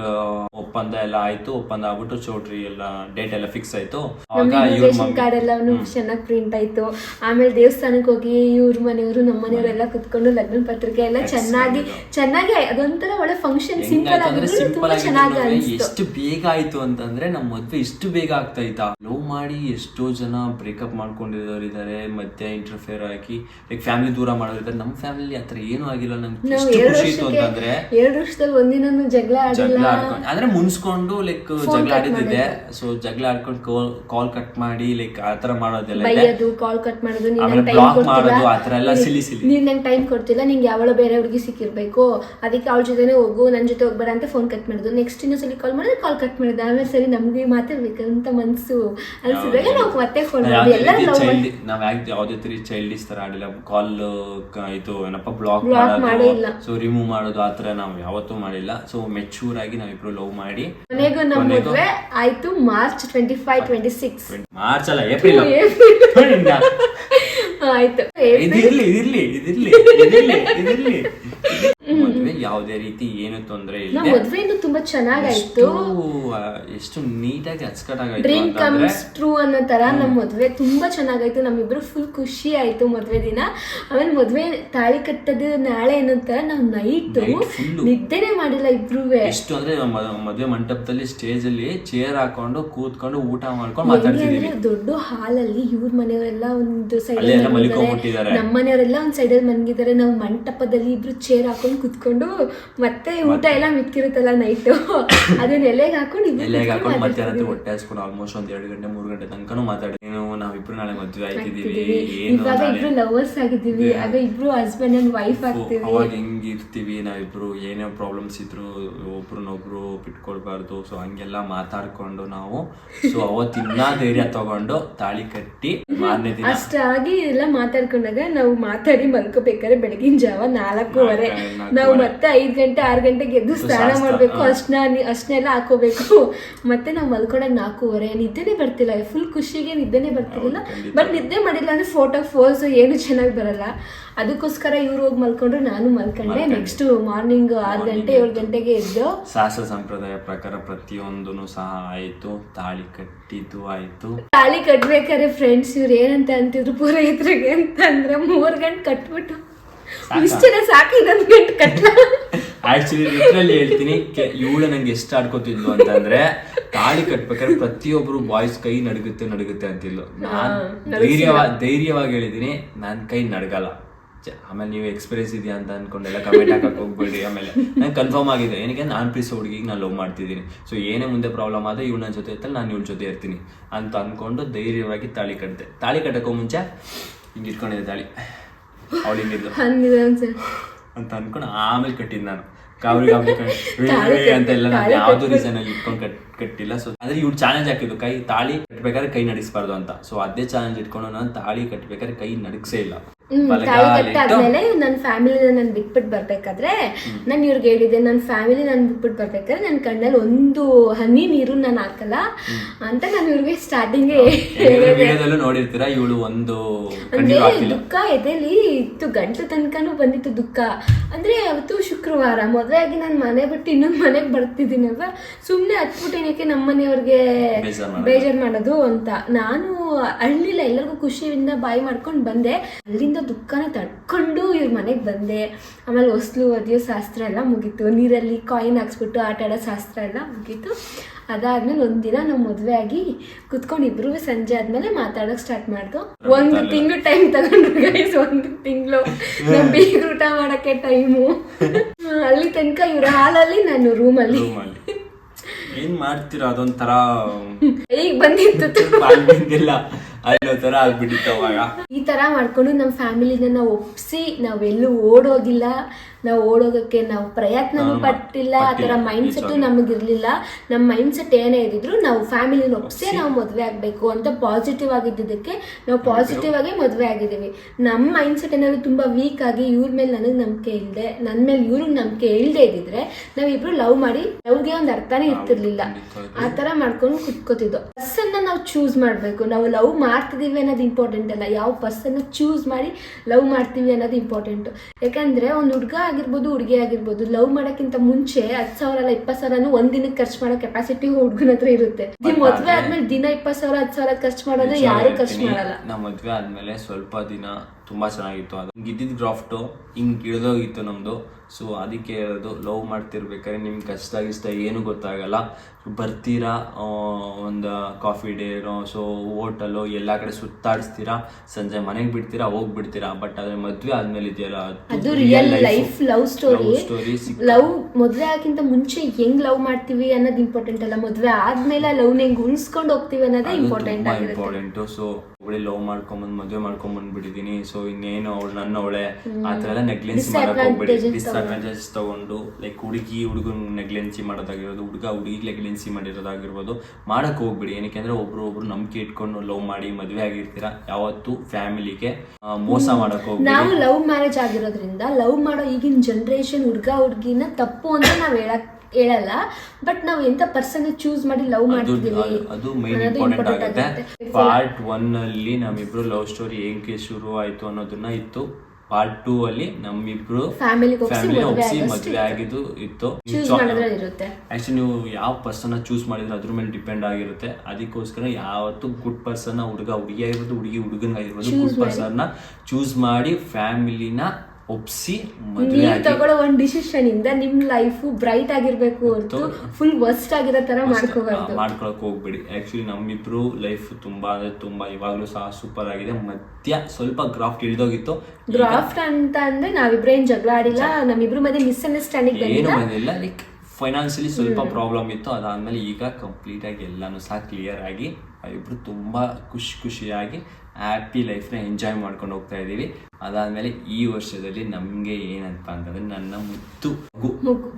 ಒಪ್ಪಂದ ಎಲ್ಲ ಆಯ್ತು ಒಪ್ಪಂದ ಆಗ್ಬಿಟ್ಟು ಚೌಟ್ರಿ ಎಲ್ಲ ಡೇಟ್ ಎಲ್ಲ ಫಿಕ್ಸ್ ಆಯ್ತು. ಇನ್ವಿಟೇಷನ್ ಕಾರ್ಡ್ ಎಲ್ಲಾನು ಚೆನ್ನಾಗಿ ಪ್ರಿಂಟ್ ಆಯ್ತು. ಆಮೇಲೆ ದೇವಸ್ಥಾನಕ್ಕೆ ಹೋಗಿ ಇವ್ರ ಮನೆಯವರು ನಮ್ಮ ಮನೆಯವರೆಲ್ಲ ಕುತ್ಕೊಂಡು ಲಗ್ನ ಪತ್ರಿಕೆ ಎಲ್ಲ ಚೆನ್ನಾಗಿ ಚೆನ್ನಾಗಿ ಅದೊಂಥರ ಒಳ್ಳೆ ಫಂಕ್ಷನ್ ಸಿಂಪಲ್ ಆಗಿದ್ರು ತುಂಬಾ ಚೆನ್ನಾಗಿ ಆಗಿ ಎಷ್ಟು ಬೇಗ ಆಯ್ತು ಅಂತಂದ್ರೆ ನಮ್ಮ ಮದ್ವೆ ಇಷ್ಟು ಬೇಗ ಆಗ್ತಾ ಇತ್ತಾ? ಲವ್ ಮಾಡಿ ಎಷ್ಟೋ ಜನ ಬ್ರೇಕಪ್ ಮಾಡ್ಕೊಂಡಿರೋರು ಇದಾರೆ ಮಧ್ಯೆ ಇಂಟರ್ಫಿಯರ್ ಹಾಕಿ ಲೈಕ್ ಫ್ಯಾಮಿಲಿ ದೂರ ಮಾಡೋರು ಇದಾರೆ. ನಮ್ಮ ಫ್ಯಾಮಿಲಿ ಹತ್ರ ಏನೂ ಆಗಿಲ್ಲ. ನಮ್ಗೆ ನಾವು ಎಷ್ಟು ಎರಡು ಖುಷಿ ಇತ್ತು ಅಂತಂದ್ರೆ ಎರಡು ವರ್ಷದಲ್ಲಿ ಒಂದಿನ ಜಗಳ ಆಡಿಲ್ಲ. ಅಂದ್ರೆ ಮುನ್ಸ್ಕೊಂಡು ಲೈಕ್ ಜಗಳ ಆಡಿದ್ದಿದೆ ಆಡಿದ್ದೆ ಸೊ ಜಗಳ ಆಡ್ಕೊಂಡು ಕಾಲ್ ಕಟ್ ಮಾಡಿ ಲೈಕ್ ಆತರ ಮಾಡೋದೆಲ್ಲ ಇದೆ ಬೈಯೋದು ಕಾಲ್ ಕಟ್ ಮಾಡೋದು ನೀನ್ block ಮಾಡೋದು, ಆ ತರ ಎಲ್ಲ ಸಿಲಿ ಸಿಲಿ. ನೀನ್ ನಂಗೆ ಟೈಮ್ ಕೊಡ್ತಿಲ್ಲ ನಿಂಗೆ ಯಾವಳ ಬೇರೆ ಹುಡುಗಿ ಸಿಕ್ಕಿರ್ಬೇಕು. ಅದಕ್ಕೆ ಅವಳ ಜೊತೆನೆ ಹೋಗು ನನ್ನ ಜೊತೆ ಹೋಗ್ಬೇಡ ಅಂತ ಫೋನ್ ಕಟ್ ಮಾಡೋದು. ನೆಕ್ಸ್ಟ್ ಇನ್ನೊಂದ್ಸಲಿ ಕಾಲ್ ಮಾಡಿದ್ರೆ ಕಾಲ್ ಕಟ್ ಮಾಡಿದ. ಆಮೇಲೆ ಸರಿ ನಮ್ಗೆ ಮಾತಾಡ್ಬೇಕಂತ ಮನ್ಸು. ಅನ್ಸಿದಾಗ ನಾವು ಮತ್ತೆ ಫೋನ್ ಮಾಡಿ ಎಲ್ಲ ಚೈಲ್ಡ್ ನಾವ್ ಯಾಕೆ ಯಾವ್ದೇ ತರ ಚೈಲ್ಡಿಸ್ ತರ ಆಡಿಲ್ಲ. ಕಾಲ್ ಇದು ಏನಪ್ಪ ಬ್ಲಾಕ್ ಮಾಡೋದು. ಸೊ ರಿಮೂವ್ ಮಾಡೋದು ಆತರ ನಾವು ಯಾವತ್ತೂ ಮಾಡಿಲ್ಲ. ಸೊ ಮೆಚೂರ್ ಆಗಿ ನಾವಿಬ್ರು ಲವ್ ಮಾಡಿ ಕೊನೆಗೂ ನಮ್ಮ ಕೊನೆಗೂ- ಮದುವೆ ಆಯ್ತು March twenty five twenty six March ಅಲ್ಲ ಏಪ್ರಿಲ್. ಆಯ್ತು. ಇದಿರ್ಲಿ ಇದಿರ್ಲಿ ಇದಿರ್ಲಿ ಇದಿರ್ಲಿ. ಯಾವ್ದೇ ರೀತಿ ಏನು ತೊಂದರೆ ಇಲ್ಲ ನಮ್ಮ ತುಂಬಾ ಚೆನ್ನಾಗಾಯ್ತು. ಎಷ್ಟು ನೀಟಾಗಿ ಅಚ್ಚಕಟ್ಟಾಗಾಯ್ತು ಡ್ರೀಮ್ ಕಮ್ಸ್ ಟ್ರೂ ಅನ್ನೋ ತರ ನಮ್ಮ ಮದ್ವೆ ತುಂಬಾ ಚೆನ್ನಾಗಾಯ್ತು. ನಮ್ಮಿಬ್ರು ಫುಲ್ ಖುಷಿ ಆಯ್ತು ಮದ್ವೆ ದಿನ. ಆಮೇಲೆ ಮದ್ವೆ ತಾಳಿ ಕಟ್ಟದು ನಾಳೆ ಅನ್ನೋ ತರ ನಾವು ನೈಟ್. ನಿದ್ದೆನೆ ಮಾಡಿಲ್ಲ ಇಬ್ರು ಎಷ್ಟು ಅಂದ್ರೆ ಮದ್ವೆ ಮಂಟಪದಲ್ಲಿ ಸ್ಟೇಜ್ ಅಲ್ಲಿ ಚೇರ್ ಹಾಕೊಂಡು ಕೂತ್ಕೊಂಡು ಊಟ ಮಾಡ್ಕೊಂಡು ಮಾತಾಡ್ತಿದೀವಿ. ದೊಡ್ಡ ಹಾಲಲ್ಲಿ ಇವ್ರ ಮನೆಯವರೆಲ್ಲ ಒಂದು ಸೈಡ್. ನಮ್ಮ ಮನೆಯವರೆಲ್ಲ ಒಂದ್ ಸೈಡ್ ಅಲ್ಲಿ ಮನ್ಗಿದ್ದಾರೆ ನಾವು ಮಂಟಪದಲ್ಲಿ ಇಬ್ರು ಚೇರ್ ಹಾಕೊಂಡು ಕುತ್ಕೊಂಡು ಮತ್ತೆ ಊಟ ಎಲ್ಲ ಮಿಕ್ಕಿರುತ್ತಲ್ಲ ನೈಟ್ ಅದನ್ನ ಎಲೆಗೆ ಹಾಕೊಂಡು ಎಲೆಗ್ ಹಾಕೊಂಡು ಮತ್ತೆ ಮಾತಾಡ್ತಿದೀವಿ. ಹೊಟ್ಟೆ ಹಾಸ್ಕೊಂಡು ಆಲ್ಮೋಸ್ಟ್ ಒಂದ್ ಎರಡು ಗಂಟೆ ಮೂರು ಗಂಟೆ ತನಕನೂ ಮಾತಾಡಿ. ನಾವಿಬ್ರು ನಾಳೆ ಮದ್ವೆ ಆಯ್ತಿದೀವಿ ಇವಾಗ ಇಬ್ರು ಲವರ್ಸ್ ಆಗಿದ್ದೀವಿ. ಆಗ ಇಬ್ರು ಹಸ್ಬೆಂಡ್ ಅಂಡ್ ವೈಫ್ ಆಗ್ತೀವಿ. ಅವಾಗ ಹೆಂಗ್ ಇರ್ತೀವಿ ನಾವಿಬ್ರು ಏನೇ ಪ್ರಾಬ್ಲಮ್ಸ್ ಇದ್ರು ಒಬ್ರನ್ನೊಬ್ರು ಬಿಟ್ಕೊಡ್ಬಾರ್ದು. ಸೊ ಹಂಗೆಲ್ಲ ಮಾತಾಡ್ಕೊಂಡು ನಾವು. ಸೊ ಅವತ್ತಿನ್ನ ಧೈರ್ಯ ತಗೊಂಡು ತಾಳಿ ಕಟ್ಟಿ ಮಾರನೇ ದಿನ. ಅಷ್ಟಾಗಿ ಎಲ್ಲ ಮಾತಾಡ್ಕೊಂಡಾಗ ನಾವು ಮಾತಾಡಿ ಮಲ್ಕೋಬೇಕಾದ್ರೆ ಬೆಳಗಿನ ಜಾವ ನಾಲ್ಕೂವರೆ. ನಾಲ್ಕು- ನಾಲ್ಕೂವರೆ. ನಾವು ಮತ್ತೆ ಐದ್ ಗಂಟೆ ಆರ್ ಗಂಟೆಗೆ ಎದ್ದು ಸ್ನಾನ ಮಾಡಬೇಕು. ಅಷ್ಟನ್ನ ಅಷ್ಟನ್ನೆಲ್ಲ ಹಾಕೋಬೇಕು ಮತ್ತೆ ನಾವು ಮಲ್ಕೊಳಕ್ ನಾಲ್ಕೂವರೆ. ನಿದ್ದೆನೆ ಬರ್ತಿಲ್ಲ. ಫುಲ್ ಖುಷಿಗೆ ನಿದ್ದೆನೆ ಬರ್ತಿಲ್ಲ ಹೌದು, ಬಟ್ ನಿದ್ದೆ ಮಾಡಿಲ್ಲ ಅಂದ್ರೆ ಫೋಟೋ ಫೋಸ್ ಏನು ಚೆನ್ನಾಗಿ ಬರಲ್ಲ. ಅದಕ್ಕೋಸ್ಕರ ಇವ್ರು ಹೋಗಿ ಮಲ್ಕೊಂಡ್ರು ನಾನು ಮಲ್ಕೊಂಡೆ. ನೆಕ್ಸ್ಟ್ ಮಾರ್ನಿಂಗ್ ಆರು ಗಂಟೆ ಏಳು ಗಂಟೆಗೆ ಎದ್ದು. ಶಾಸ್ತ್ರ ಸಂಪ್ರದಾಯ ಪ್ರಕಾರ ಪ್ರತಿಯೊಂದೂ ಸಹ ಆಯ್ತು. ತಾಳಿ ಕಟ್ಟಿದ್ದು ಆಯ್ತು. ತಾಳಿ ಕಟ್ಬೇಕಾದ್ರೆ ಫ್ರೆಂಡ್ಸ್ ಇವ್ರು ಏನಂತ ಅಂತಿದ್ರು ಪುರೋಹಿತರಿಗೆ ಅಂತಂದ್ರೆ ಮೂರ್ ಗಂಟೆ ಕಟ್ಬಿಟ್ಟು ಸಾಕಾ? ಸಾಕಿ ಗಂಟೆ ಕಟ್ಲ? ಆಕ್ಚುಲಿ ಲಿಟ್ರಲಿ ಹೇಳ್ತೀನಿ ಇವಳು ನಂಗೆ ಎಷ್ಟು ಆಡ್ಕೋತಿದ್ಲು ಅಂತಂದ್ರೆ ತಾಳಿ ಕಟ್ಬೇಕಾದ್ರೆ ಪ್ರತಿಯೊಬ್ರು ಬಾಯ್ಸ್ ಕೈ ನಡಗುತ್ತೆ ನಡಗುತ್ತೆ ಅಂತಿದ್ಲು. ನಾನ್ ಧೈರ್ಯವಾಗಿ ಧೈರ್ಯವಾಗಿ ಹೇಳಿದೀನಿ ನನ್ ಕೈ ನಡಗಲ್ಲ. ಆಮೇಲೆ ನೀವು ಎಕ್ಸ್ಪೀರಿಯನ್ಸ್ ಇದೆಯಾ ಅಂತ ಅನ್ಕೊಂಡೆಲ್ಲ ಕಮೆಂಟ್ ಹಾಕಕ್ ಹೋಗ್ಬೇಡಿ ಆಮೇಲೆ. ನಂಗೆ ಕನ್ಫರ್ಮ್ ಆಗಿದೆ. ಏನಕ್ಕೆ? ನಾನು ಪ್ರೀಸ್ ಹುಡುಗಿಗೆ ನಾನು ಲವ್ ಮಾಡ್ತಿದ್ದೀನಿ. ಸೊ ಏನೇ ಮುಂದೆ ಪ್ರಾಬ್ಲಮ್ ಆದ್ರೆ ಇವ್ಳು ನನ್ನ ಜೊತೆ ಇರ್ತಲ್ಲ ನಾನು ಇವಳ ಜೊತೆ ಇರ್ತೀನಿ. ಅಂತ ಅನ್ಕೊಂಡು ಧೈರ್ಯವಾಗಿ ತಾಳಿ ಕಟ್ಟಿದೆ ತಾಳಿ ಕಟ್ಟಕ್ಕೂ ಮುಂಚೆ ಹಿಂಗೆ ಇಟ್ಕೊಂಡಿದ್ದೆ ತಾಳಿ. ಅವಳು ಹಿಂಗಿದ್ಲು ಹಂಗಿದೆ ಅಂತ. ಅನ್ಕೊಂಡು ಆಮೇಲೆ ಕಟ್ಟಿದ್ ನಾನು. ಕಾವ್ರಿ ಕಾವ್ರಿ ಕಟ್ಟಿ ಅಂತ ಎಲ್ಲ ನಾನು ಯಾವ್ದು ರೀಸನ್ ಅಲ್ಲಿ ಇಟ್ಕೊಂಡು ಕಟ್ ಕಟ್ಟಿಲ್ಲ. ಸೊ ಅಂದ್ರೆ ಇವ್ರು ಚಾಲೆಂಜ್ ಹಾಕಿದ್ದು ಕೈ ತಾಳಿ ಕಟ್ಬೇಕಾದ್ರೆ ಕೈ ನಡೆಸಬಾರ್ದು ಅಂತ. ಸೊ ಅದೇ ಚಾಲೆಂಜ್ ಇಟ್ಕೊಂಡು ನಾನು ತಾಳಿ ಕಟ್ಬೇಕಾದ್ರೆ ಕೈ ನಡಗಸೇ ಇಲ್ಲ. ಇಟ್ಟು- ಕಟ್ಟಾದ್ಮೇಲೆ ನನ್ನ ಫ್ಯಾಮಿಲಿನ ನಾನು ಬಿಟ್ಬಿಟ್ಟು ಬರ್ಬೇಕಾದ್ರೆ ನಾನು ಇವ್ರಿಗೆ ಹೇಳಿದೆ ನನ್ನ ಫ್ಯಾಮಿಲಿ ನಾನು ಬಿಟ್ಬಿಟ್ಟು ಬರ್ಬೇಕಾದ್ರೆ ನನ್ನ ಕಣ್ಣಲ್ಲಿ ಒಂದು ಹನಿ ನೀರು ನಾನು ಹಾಕಲ್ಲ ಅಂತ ನಾನು ಇವ್ರಿಗೆ ಸ್ಟಾರ್ಟಿಂಗ್ ನೋಡಿರ್ತೀರಾ ಇವಳು ಒಂದು ಅಂದ್ರೆ ದುಃಖ ಎದೆಲಿ ಇತ್ತು ಗಂಟು ತನಕನು ಬಂದಿತ್ತು ದುಃಖ. ಅಂದ್ರೆ ಅವತ್ತು ಶುಕ್ರವಾರ ಮೊದಲಾಗಿ ಆಗಿ ನಾನು ಮನೆ ಬಿಟ್ಟು ಇನ್ನೊಂದು ಮನೆಗೆ ಬರ್ತಿದ್ದೀನಲ್ವ? ಸುಮ್ಮನೆ ಹತ್ಬಿಟ್ಟೇನಕ್ಕೆ ನಮ್ಮ ಮನೆಯವ್ರಿಗೆ ಬೇಜಾರ್ ಮಾಡೋದು. ಬೇಜಾರ್ ಮಾಡೋದು ಅಂತ. ನಾನು ಅಳ್ಳಿಲ್ಲ ಎಲ್ಲರಿಗೂ ಖುಷಿಯಿಂದ ಬಾಯಿ ಮಾಡ್ಕೊಂಡು ಬಂದೆ. ಅಲ್ಲಿಂದ ದುಃಖನ ತಡ್ಕೊಂಡು ಇವ್ರ ಮನೆಗೆ ಬಂದೆ. ಆಮೇಲೆ ಹೊಸ್ಲು ಒದಿಯೋ ಶಾಸ್ತ್ರ ಎಲ್ಲ ಮುಗೀತು. ನೀರಲ್ಲಿ ಕಾಯಿನ್ ಹಾಕ್ಸ್ಬಿಟ್ಟು ಆಟ ಆಡೋ ಶಾಸ್ತ್ರ ಎಲ್ಲ ಮುಗೀತು. ಅದಾದ್ಮೇಲೆ ಒಂದಿನ ನಾವು ಮದುವೆ ಆಗಿ ಕುತ್ಕೊಂಡು ಇಬ್ರು ಸಂಜೆ ಆದ್ಮೇಲೆ ಮಾತಾಡೋಕೆ ಸ್ಟಾರ್ಟ್ ಮಾಡ್ದು. ಒಂದು ತಿಂಗಳು ಟೈಮ್ ತಗೊಂಡ್ರು ಗೈಸ್ ಒಂದು ತಿಂಗಳು. ಬೀಗ ಊಟ ಮಾಡೋಕ್ಕೆ ಟೈಮು ಅಲ್ಲಿ ತನಕ ಇವ್ರ ಹಾಲಲ್ಲಿ ನಾನು ರೂಮಲ್ಲಿ. ರೂಮಲ್ಲಿ. ಏನ್ ಮಾಡ್ತೀರಾ ಅದೊಂಥರ ಈಗ ಬಂದಿತ್ತು. ಈ ತರ ಮಾಡ್ಕೊಂಡು ನಮ್ಮ ಫ್ಯಾಮಿಲಿನ ನಾವು ಒಪ್ಸಿ ನಾವೆಲ್ಲೂ ಓಡೋಗಿಲ್ಲ. ನಾವು ಓಡೋಗಕ್ಕೆ ನಾವು ಪ್ರಯತ್ನನೂ ಪಟ್ಟಿಲ್ಲ ಆ ಥರ ಮೈಂಡ್ ಸೆಟ್ ನಮಗಿರಲಿಲ್ಲ. ನಮ್ಮ ಮೈಂಡ್ ಸೆಟ್ ಏನೇ ಇದ್ದಿದ್ರು ನಾವು ಫ್ಯಾಮಿಲಿನ ಒಪ್ಸೇ ನಾವು ಮದುವೆ ಆಗಬೇಕು ಅಂತ ಪಾಸಿಟಿವ್ ಆಗಿದ್ದಕ್ಕೆ ನಾವು ಪಾಸಿಟಿವ್ ಆಗಿ ಮದುವೆ ಆಗಿದ್ದೀವಿ. ನಮ್ಮ ಮೈಂಡ್ ಸೆಟ್ ಏನಾದ್ರು ತುಂಬಾ ವೀಕ್ ಆಗಿ ಇವ್ರ ಮೇಲೆ ನನಗೆ ನಂಬಿಕೆ ಇಲ್ಲದೆ ನನ್ನ ಮೇಲೆ ಇವ್ರಿಗೆ ನಂಬಿಕೆ ಇಲ್ಲದೆ ಇದ್ದಿದ್ರೆ ನಾವಿಬ್ರು ಲವ್ ಮಾಡಿ ಲವ್ಗೆ ಒಂದು ಅರ್ಥನೇ ಇರ್ತಿರ್ಲಿಲ್ಲ. ಆ ಥರ ಮಾಡ್ಕೊಂಡು ಕುತ್ಕೋತಿದ್ದೋ. ಪರ್ಸನ್ನ ನಾವು ಚೂಸ್ ಮಾಡಬೇಕು. ನಾವು ಲವ್ ಮಾಡ್ತಿದೀವಿ ಅನ್ನೋದು ಇಂಪಾರ್ಟೆಂಟ್ ಅಲ್ಲ. ಯಾವ ಪರ್ಸನ್ನ ಚೂಸ್ ಮಾಡಿ ಲವ್ ಮಾಡ್ತೀವಿ ಅನ್ನೋದು ಇಂಪಾರ್ಟೆಂಟ್ ಯಾಕಂದ್ರೆ ಒಂದು ಹುಡುಗ ಆಗಿರ್ಬೋದು ಹುಡುಗಿ ಆಗಿರ್ಬೋದು ಲವ್ ಮಾಡೋಕ್ಕಿಂತ ಮುಂಚೆ ಹತ್ತು ಸಾವಿರ ಅಲ್ಲ ಇಪ್ಪತ್ತು ಸಾವಿರನೂ ಒಂದ್ ದಿನಕ್ಕೆ ಖರ್ಚು ಮಾಡೋ ಕೆಪಾಸಿಟಿ ಹುಡುಗನ ಹತ್ರ ಇರುತ್ತೆ. ನಿಮ್ ಮದ್ವೆ ಆದ್ಮೇಲೆ ದಿನ ಇಪ್ಪತ್ತು ಸಾವಿರ ಹತ್ತು ಸಾವಿರ ಖರ್ಚು ಮಾಡೋದು ಯಾರು ಖರ್ಚು ಮಾಡಲ್ಲ. ನಮ್ಮ ಮದ್ವೆ ಆದ್ಮೇಲೆ ಸ್ವಲ್ಪ ದಿನ ತುಂಬಾ ಚೆನ್ನಾಗಿತ್ತು. ಅದು ಇದ್ದಿದ್ ಗ್ರಾಫ್ಟು ಹಿಂಗ್ ಇಳಿದೋಗಿತ್ತು ನಮ್ದು. ಸೊ ಅದಕ್ಕೆ ಹೇಳೋದು ಲವ್ ಮಾಡ್ತಿರ್ಬೇಕಾದ್ರೆ ನಿಮ್ಗೆ ಕಷ್ಟ ಇಷ್ಟ ಏನು ಗೊತ್ತಾಗಲ್ಲ. ಬರ್ತೀರಾ ಒಂದು ಕಾಫಿ ಡೇನೋ ಸೊ ಹೋಟೆಲು ಎಲ್ಲ ಕಡೆ ಸುತ್ತಾಡಿಸ್ತೀರಾ ಸಂಜೆ ಮನೆಗೆ ಬಿಡ್ತೀರಾ ಹೋಗ್ಬಿಡ್ತೀರಾ ಬಟ್ ಅದ್ರ ಮದ್ವೆ ಆದ್ಮೇಲೆ ಇದೆಯಲ್ಲ ಅದು real life love story love ಮದ್ವೆ ಆಗಿಂತ ಮುಂಚೆ ಹೆಂಗ್ ಲವ್ ಮಾಡ್ತೀವಿ ಅನ್ನೋದು ಇಂಪಾರ್ಟೆಂಟ್ ಅಲ್ಲ. ಮದುವೆ ಆದ್ಮೇಲೆ ಲವ್ ಹೆಂಗ್ ಉಳಿಸ್ಕೊಂಡು ಹೋಗ್ತೀವಿ ಅನ್ನೋದೇ ಇಂಪಾರ್ಟೆಂಟ್ ಇಂಪಾರ್ಟೆಂಟ್ ಸೊ ಅವಳೆ ಲವ್ ಮಾಡ್ಕೊಂಬಂದು ಮದ್ವೆ ಮಾಡ್ಕೊಂಡ್ ಬಂದ್ಬಿಟ್ಟಿದೀನಿ ಸೊ ಇನ್ನೇನು ಅವಳು ನನ್ನ ಅವಳೆ ಆ ಥರ ಎಲ್ಲ ನೆಗ್ಲೆನ್ಸಿ ಮಾಡಕ್ ಹೋಗ್ಬೇಡಿ. ಡಿಸ್ಅಡ್ವಾಂಟೇಜಸ್ ತಗೊಂಡು. ಲೈಕ್ ಹುಡುಗಿ ಹುಡುಗನ್ ನೆಗ್ಲೆನ್ಸಿ ಮಾಡೋದಾಗಿರೋದು ಹುಡುಗ ಹುಡುಗಿ ನೆಗ್ಲೆನ್ಸಿ ಮಾಡಿರೋದಾಗಿರ್ಬೋದು ಮಾಡಕ್ ಹೋಗ್ಬಿಡಿ. ಏನಕ್ಕೆ ಅಂದ್ರೆ ಒಬ್ರು ಒಬ್ರು ನಂಬಿಕೆ ಇಟ್ಕೊಂಡು ಲವ್ ಮಾಡಿ ಮದುವೆ ಆಗಿರ್ತೀರಾ? ಯಾವತ್ತು ಫ್ಯಾಮಿಲಿಗೆ ಮೋಸ ಮಾಡಕ್ ಹೋಗ್ಬೇಡಿ. ನಾವು ಲವ್ ಮ್ಯಾರೇಜ್ ಆಗಿರೋದ್ರಿಂದ ಲವ್ ಮಾಡೋ ಈಗಿನ ಜನ್ರೇಷನ್ ಹುಡುಗ ಹುಡ್ಗಿನ ತಪ್ಪು ಅಂತ ನಾವ್ ಹೇಳಕ್ ಹೇಳಲ್ಲ. ಬಟ್ ನಾವು ಎಂತ ಪರ್ಸನ್ ಚೂಸ್ ಮಾಡಿ ಲವ್ ಅದು ಮಾಡ್ತಿದೀವಿ ಅದು- ಮೈನ್ ಇಂಪಾರ್ಟೆಂಟ್ ಆಗುತ್ತೆ. ಪಾರ್ಟ್ ಒನ್ ಅಲ್ಲಿ ನಮ್ಮಿಬ್ರು ಲವ್ ಸ್ಟೋರಿ ಹೆಂಗೆ ಶುರು ಆಯ್ತು ಅನ್ನೋದನ್ನ ಇತ್ತು. ಪಾರ್ಟ್ ಟೂ ಅಲ್ಲಿ ನಮ್ಮಿಬ್ರು ಫ್ಯಾಮಿಲಿ ಒಪ್ಸಿ ಮದುವೆ ಆಗಿದ್ದು ಇತ್ತು. ಆಕ್ಚುಲಿ ನೀವು ಯಾವ ಪರ್ಸನ್ ಚೂಸ್ ಮಾಡಿದ್ರೆ ಅದ್ರ ಮೇಲೆ ಡಿಪೆಂಡ್ ಆಗಿರುತ್ತೆ. ಅದಕ್ಕೋಸ್ಕರ ಯಾವತ್ತು ಗುಡ್ ಪರ್ಸನ್ ಹುಡುಗ ಹುಡುಗಿ ಆಗಿರ್ಬೋದು ಹುಡುಗಿ ಹುಡುಗನ್ ಆಗಿರ್ಬೋದು ಗುಡ್ ಪರ್ಸನ್ ಚೂಸ್ ಮಾಡಿ ಫ್ಯಾಮಿಲಿನ ಒಪ್ಸಿ ನೀವು ತಗೊಳ್ಳೋ ಒಂದ್ ಡಿಸಿಷನ್ ಇಂದ ನಿಮ್ ಲೈಫ್ ಬ್ರೈಟ್ ಆಗಿರ್ಬೇಕು ಹೊರತು ಫುಲ್ ವರ್ಸ್ಟ್ ಆಗಿರೋ ತರ ಮಾಡ್ಕೋಬಾರ್ದು. ಮಾಡ್ಕೊಳಕ್ ಹೋಗ್ಬೇಡಿ. ಆಕ್ಚುಲಿ ನಮ್ಮಿಬ್ರು ಲೈಫ್ ತುಂಬಾ ಅಂದ್ರೆ ತುಂಬಾ ಇವಾಗ್ಲೂ ಸಹ ಸೂಪರ್ ಆಗಿದೆ. ಮಧ್ಯ ಸ್ವಲ್ಪ ಗ್ರಾಫ್ಟ್ ಇಳಿದೋಗಿತ್ತು. ಗ್ರಾಫ್ಟ್ ಅಂತ ಅಂದ್ರೆ ನಾವಿಬ್ರೇನ್ ಜಗಳ ಆಡಿಲ್ಲ ನಮ್ಮಿಬ್ರು ಮಧ್ಯೆ ಮಿಸ್ಅಂಡರ್ಸ್ಟ್ಯಾಂಡಿಂಗ್ ಏನು ಬಂದಿಲ್ಲ. ಲೈಕ್ ಫೈನಾನ್ಸಿಯಲಿ ಸ್ವಲ್ಪ ಪ್ರಾಬ್ಲಮ್ ಇತ್ತು. ಅದಾದ್ಮೇಲೆ ಈಗ ಕಂಪ್ಲೀಟ್ ಆಗಿ ಎಲ್ಲಾನು ಸಹ ಕ್ಲಿಯರ್ ಆಗಿ ಇಬ್ರು ತುಂಬಾ ಖುಷಿ ಖುಷಿಯಾಗಿ ಹ್ಯಾಪಿ ಲೈಫ್ನ ಎಂಜಾಯ್ ಮಾಡ್ಕೊಂಡು ಹೋಗ್ತಾ ಇದೀವಿ ಅದಾದ್ಮೇಲೆ ಈ ವರ್ಷದಲ್ಲಿ ನಮ್ಗೆ ಏನಂತ ಅಂತಂದ್ರೆ ನನ್ನ ಮುತ್ತು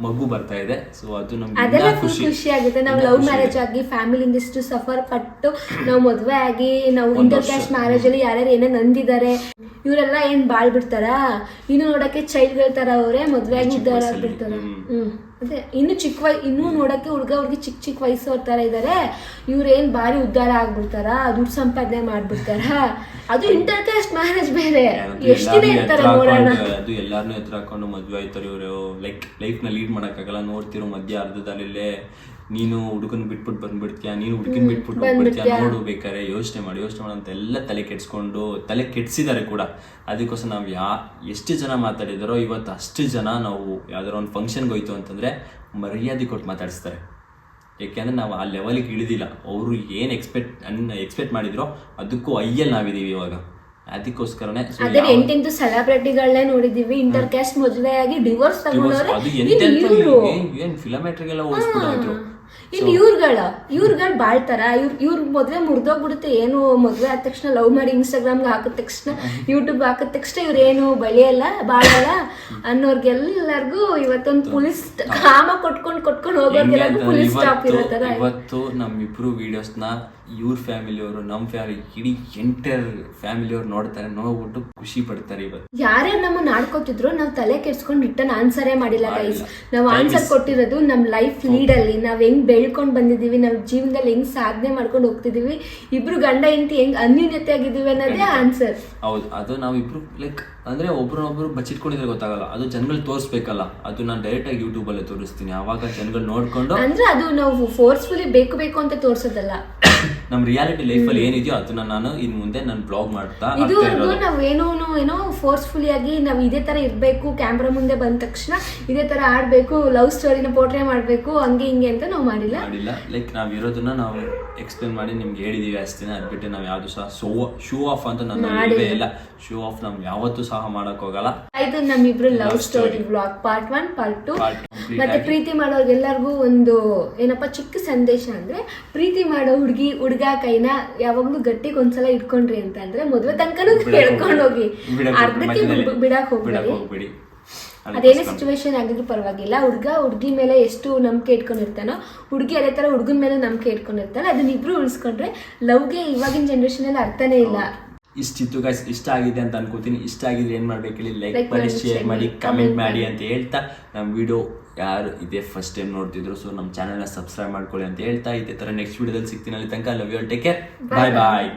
ಮಗು ಬರ್ತಾ ಇದೆ. ಸೊ ಅದು ನಮ್ಗೆ ಖುಷಿ. ಖುಷಿ ಆಗುತ್ತೆ. ನಾವು ಲವ್ ಮ್ಯಾರೇಜ್ ಆಗಿ ಫ್ಯಾಮಿಲಿ ಇಷ್ಟು ಸಫರ್ ಪಟ್ಟು ನಾವು ಮದುವೆ ಆಗಿ ನಾವು ಇಂಟರ್. ಕ್ಯಾಸ್ಟ್ ಮ್ಯಾರೇಜ್ ಅಲ್ಲಿ ಯಾರ್ಯಾರು ಏನೇನ್ ನಂದಿದ್ದಾರೆ ಇವರೆಲ್ಲ ಏನ್ ಬಾಳ್ ಬಿಡ್ತಾರ? ಇನ್ನು ನೋಡಕ್ಕೆ ಚೈಲ್ಡ್ಗಳ ತರ ಅವರೇ ಮದ್ವೆ ಆಗಿ ಬಿಡ್ತಾರ ಉದ್ದಾರ ಆಗ್ಬಿಡ್ತಾರ? ಹ್ಮ್. ಅದೇ ಇನ್ನು ಚಿಕ್ಕ ವಯ ಇನ್ನೂ ನೋಡಕ್ಕೆ ಹುಡುಗ ಹುಡುಗಿ ಚಿಕ್ಕ ಚಿಕ್ಕ ವಯಸ್ಸವ್ರ ತರ ಇದಾರೆ. ಇವ್ರೇನ್ ಬಾರಿ ಉದ್ದಾರ ಆಗ್ಬಿಡ್ತಾರ? ದುಡ್ಡು ಸಂಪಾದನೆ ಮಾಡ್ಬಿಡ್ತಾರ? ಅದು ಇಂಟರ್ ಕ್ಯಾಸ್ಟ್ ಮ್ಯಾರೇಜ್ ಬೇರೆ. ಎಷ್ಟ್ ದಿನ ಎಲ್ಲಾರ್ನೂ ಇರ್ತಾರೆ ನೋಡೋಣ? ಹಾಕೊಂಡು- ಅದು ಎಲ್ಲಾರನ್ನೂ ಎತ್ತರ ಹಾಕೊಂಡು ಮದ್ವೆ ಆಯ್ತಾರೆ ಇವರು. ಲೈಕ್ ಲೈಫ್ನ ಲೀಡ್ ಮಾಡಕ್ಕಾಗಲ್ಲ? ನೋಡ್ತಿರೋ ಮಧ್ಯ ಅರ್ಧದಲ್ಲೇ ನೀನು ಹುಡುಗನ್ ಬಿಟ್ಬಿಟ್ಟು ಬಂದ್ಬಿಡ್ತೀಯ? ನೀನು ಹುಡುಗಿನ ಬಿಟ್ಬಿಟ್ಟು ಹೋಗ್ಬಿಡ್ತೀಯ? ಬಂದ್ಬಿಡ್ತೀಯ. ನೋಡು ಬೇಕಾರೆ ಯೋಚನೆ ಮಾಡಿ ಯೋಚನೆ ಮಾಡಿ ಅಂತ ಎಲ್ಲ ತಲೆ ಕೆಡ್ಸ್ಕೊಂಡು ತಲೆ ಕೆಡ್ಸಿದ್ದಾರೆ ಕೂಡ. ಅದಕ್ಕೋಸ್ಕರ ನಾವು ಯಾ ಎಷ್ಟು ಜನ ಮಾತಾಡಿದಾರೋ ಇವತ್ತು ಅಷ್ಟು ಜನ ನಾವು ಯಾವ್ದಾರ ಒಂದು ಫಂಕ್ಷನ್ಗೆ ಹೋಯ್ತು ಅಂತಂದ್ರೆ ಮರ್ಯಾದೆ ಕೊಟ್ಟು ಮಾತಾಡಿಸ್ತಾರೆ. ಯಾಕೆಂದ್ರೆ ನಾವು ಆ ಲೆವೆಲ್ಗೆ ಇಳಿದಿಲ್ಲ. ಅವರು ಏನು ಎಕ್ಸ್ಪೆಕ್ಟ್ ಅನ್ ಎಕ್ಸ್ಪೆಕ್ಟ್ ಮಾಡಿದ್ರೋ ಅದಕ್ಕೂ ಐಯಲ್ಲಿ ನಾವಿದೀವಿ ಇವಾಗ. ಅದಕ್ಕೋಸ್ಕರನೇ ಅದೇ ಎಂಟೆಂಟು ಸೆಲೆಬ್ರಿಟಿಗಳನ್ನೇ ನೋಡಿದೀವಿ ಇಂಟರ್ ಕ್ಯಾಸ್ಟ್ ಮದುವೆ ಆಗಿ ಡಿವೋರ್ಸ್ ತಗೊಂಡವ್ರೆ ಅದು ಇವ್ರು. ಏನ್ ಫಿಲಮೆಟ್ರಿಗೆಲ್ಲ ಇನ್ನು ಇವ್ರುಗಳ ಇವ್ರುಗಳು ಬಾಳ್ತಾರ? ಇವ್ರ ಇವ್ರ ಮದ್ವೆ ಮುರಿದೋಗ್ಬಿಡುತ್ತೆ. ಏನು ಮದ್ವೆ ಆದ ತಕ್ಷಣ ಲವ್ ಮಾಡಿ ಇನ್ಸ್ಟಾಗ್ರಾಮ್ಗೆ ಹಾಕಿದ ತಕ್ಷಣ ಯೂಟ್ಯೂಬ್ ಹಾಕಿದ ತಕ್ಷಣ ಇವ್ರೇನು ಬೆಳೆಯಲ್ಲ ಬಾಳಲ್ಲ ಅನ್ನೋರ್ಗೆಲ್ಲರಿಗೂ ಇವತ್ತೊಂದು ಪೊಲೀಸ್ ಕಾಮ ಕೊಟ್ಕೊಂಡು ಕೊಟ್ಕೊಂಡು ಹೋಗೋರ್ಗೆಲ್ಲ ಹೋಗೋರ್ಗೆಲ್ಲರಿಗೂ ಪೊಲೀಸ್ ಸ್ಟಾಪ್ ಇರೋ ತರ. ಇವತ್ತು ನಮ್ಮಿಬ್ರು ವಿಡಿಯೋಸ್ನ ಇವ್ರ ಫ್ಯಾಮಿಲಿಯವರು ನಮ್ಮ ಫ್ಯಾಮಿಲಿ ಇಡೀ ಎಂಟರ್ ಫ್ಯಾಮಿಲಿಯವ್ರು ನೋಡ್ತಾರೆ ನೋಡ್ಬಿಟ್ಟು ಖುಷಿ ಪಡ್ತಾರೆ ಇವತ್ತು. ಯಾರ್ಯಾರು ನಮ್ಮನ್ನ ಆಡ್ಕೋತಿದ್ರು ನಾವು ತಲೆ ಕೆಡ್ಸ್ಕೊಂಡು ರಿಟರ್ನ್ ಆನ್ಸರೇ ಮಾಡಿಲ್ಲ ಗೈಸ್. ನಾವು ಆನ್ಸರ್ ಕೊಟ್ಟಿರೋದು ನಮ್ಮ ಲೈಫ್ ಲೀಡ್ ಅಲ್ಲಿ. ನಾವ್ ಹೆಂಗ್ ಬೆಳ್ಕೊಂಡ್ ಬಂದಿದೀವಿ ನಮ್ಮ ಜೀವನದಲ್ಲಿ ಹೆಂಗ್ ಸಾಧನೆ ಮಾಡ್ಕೊಂಡು ಹೋಗ್ತಿದೀವಿ ಇಬ್ರು ಗಂಡ ಹೆಂಡತಿ ಹೆಂಗ್ ಅನ್ಯೂನ್ಯತೆ ಆಗಿದೀವಿ ಅನ್ನೋದೇ ಆನ್ಸರ್ ಹೌದು ಅದು ನಾವಿಬ್ರು ಲೈಕ್ ಅಂದ್ರೆ ಒಬ್ರನ್ನೊಬ್ರು ಬಚ್ಚಿಟ್ಕೊಂಡಿದ್ರೆ ಗೊತ್ತಾಗಲ್ಲ. ಅದು ಜನಗಳು ತೋರಿಸ್ಬೇಕಲ್ಲ. ಅದು ನಾನು ಡೈರೆಕ್ಟ್ ಆಗಿ ಯೂಟ್ಯೂಬ್ ಅಲ್ಲೇ ತೋರಿಸ್ತೀನಿ. ಅವಾಗ ಜನಗಳು ನೋಡ್ಕೊಂಡು ಅಂದ್ರೆ ಅದು ನಾವು ಫೋರ್ಸ್ಫುಲಿ ಬೇಕು ಬೇಕು ಅಂತ ತೋರ್ಸೋದಲ್ಲ. ನಮ್ಮ ರಿಯಾಲಿಟಿ ಅಲ್ಲಿ ಏನಿದೆಯೋ ಅದನ್ನ ನಾನು ಇನ್ ಮುಂದೆ ನಾನು ಬ್ಲಾಗ್ ಮಾಡ್ತಾ ಇದು ಇದುವರೆಗೂ ಇರೋದು. ಏನೋ ಏನೋ ಫೋರ್ಸ್ಫುಲಿ ಆಗಿ ನಾವು ಇದೇ ತರ ಇರ್ಬೇಕು ಕ್ಯಾಮ್ರಾ ಮುಂದೆ ಬಂದ ತಕ್ಷಣ ಇದೇ ತರ ಆಡ್ಬೇಕು ಲವ್ ಸ್ಟೋರಿನ ಪೋರ್ಟ್ರೇ ಮಾಡ್ಬೇಕು ಹಂಗೆ ಹಿಂಗೆ ಅಂತ ನಾವು ಮಾಡಿಲ್ಲ. ಮಾಡಿಲ್ಲ. ಲೈಕ್ ನಾವು ಇರೋದನ್ನ ನಾವು ಎಕ್ಸ್ಪ್ಲೇನ್ ಮಾಡಿ ನಿಮ್ಗೆ ಹೇಳಿದೀವಿ ಅಷ್ಟೇ ಅದ್ಬಿಟ್ಟು ನಾವು ಯಾವ್ದು ಸಹ ಶೋ ಶೋ ಆಫ್ ಅಂತ ನನ್ನ. ಇಲ್ವೇ ಇಲ್ಲ. ಶೋ ಆಫ್ ನಾವು ಯಾವತ್ತೂ ಸಹ ಮಾಡಕ್ ಹೋಗಲ್ಲ. ಆಯ್ತು ನಮ್ಮಿಬ್ರು love story blog part one part two ಮತ್ತೆ. ಪ್ರೀತಿ ಮಾಡೋರ್ಗೆಲ್ಲರಿಗೂ ಒಂದು ಏನಪ್ಪ ಚಿಕ್ಕ ಸಂದೇಶ ಅಂದ್ರೆ ಪ್ರೀತಿ ಮಾಡೋ ಹುಡುಗಿ ಹುಡುಗ ಕೈನ ಯಾವಾಗ್ಲೂ ಗಟ್ಟಿಗೆ ಒಂದ್ಸಲ ಇಟ್ಕೊಂಡ್ರಿ ಅಂತ ಅಂದ್ರೆ ಮದ್ವೆ ತನಕನೂ ಕೇಳ್ಕೊಂಡು ಹೋಗಿ. ಅರ್ಧಕ್ಕೆ ಬಿಡಕ್ ಹೋಗ್ಬಿಡಿ. ಅದೇನೇ ಸಿಚುವೇಶನ್ ಆಗಿದ್ರು ಪರವಾಗಿಲ್ಲ. ಹುಡುಗ ಹುಡುಗಿ ಮೇಲೆ ಎಷ್ಟು ನಂಬಿಕೆ ಇಟ್ಕೊಂಡಿರ್ತಾನೋ ಹುಡುಗಿ ಅದೇ ತರ ಹುಡುಗನ ಮೇಲೆ ನಂಬಿಕೆ ಇಟ್ಕೊಂಡಿರ್ತಾನೆ ಅದನ್ನ ಇಬ್ರು ಉಳಿಸ್ಕೊಂಡ್ರೆ ಲವ್ಗೆ ಇವಾಗಿನ ಜನರೇಷನ್ ಅಲ್ಲಿ ಅರ್ಥನೇ ಇಲ್ಲ. ಇಷ್ಟಿತ್ತು ಗೈಸ್ ಇಷ್ಟ ಆಗಿದೆ ಅಂತ ಅನ್ಕೋತೀನಿ. ಇಷ್ಟ ಆಗಿದ್ರೆ ಏನ್ ಮಾಡ್ಬೇಕು ಹೇಳಿ? ಲೈಕ್ ಮಾಡಿ ಶೇರ್ ಮಾಡಿ ಕಮೆಂಟ್ ಮಾಡಿ. ಅಂತ ಹೇಳ್ತಾ ನಮ್ಮ ವಿಡಿಯೋ ಯಾರು ಇದೇ ಫಸ್ಟ್ ಟೈಮ್ ನೋಡ್ತಿದ್ರು ಸೊ ನಮ್ಮ ಚಾನಲ್ನ ಸಬ್ಸ್ಕ್ರೈಬ್ ಮಾಡ್ಕೊಳ್ಳಿ ಅಂತ ಹೇಳ್ತಾ ಇದೇ ತರ ನೆಕ್ಸ್ಟ್ ವಿಡಿಯೋದಲ್ಲಿ ಸಿಗ್ತೀನಿ ಅಲ್ಲಿ ತನಕ. Love you take care bye bye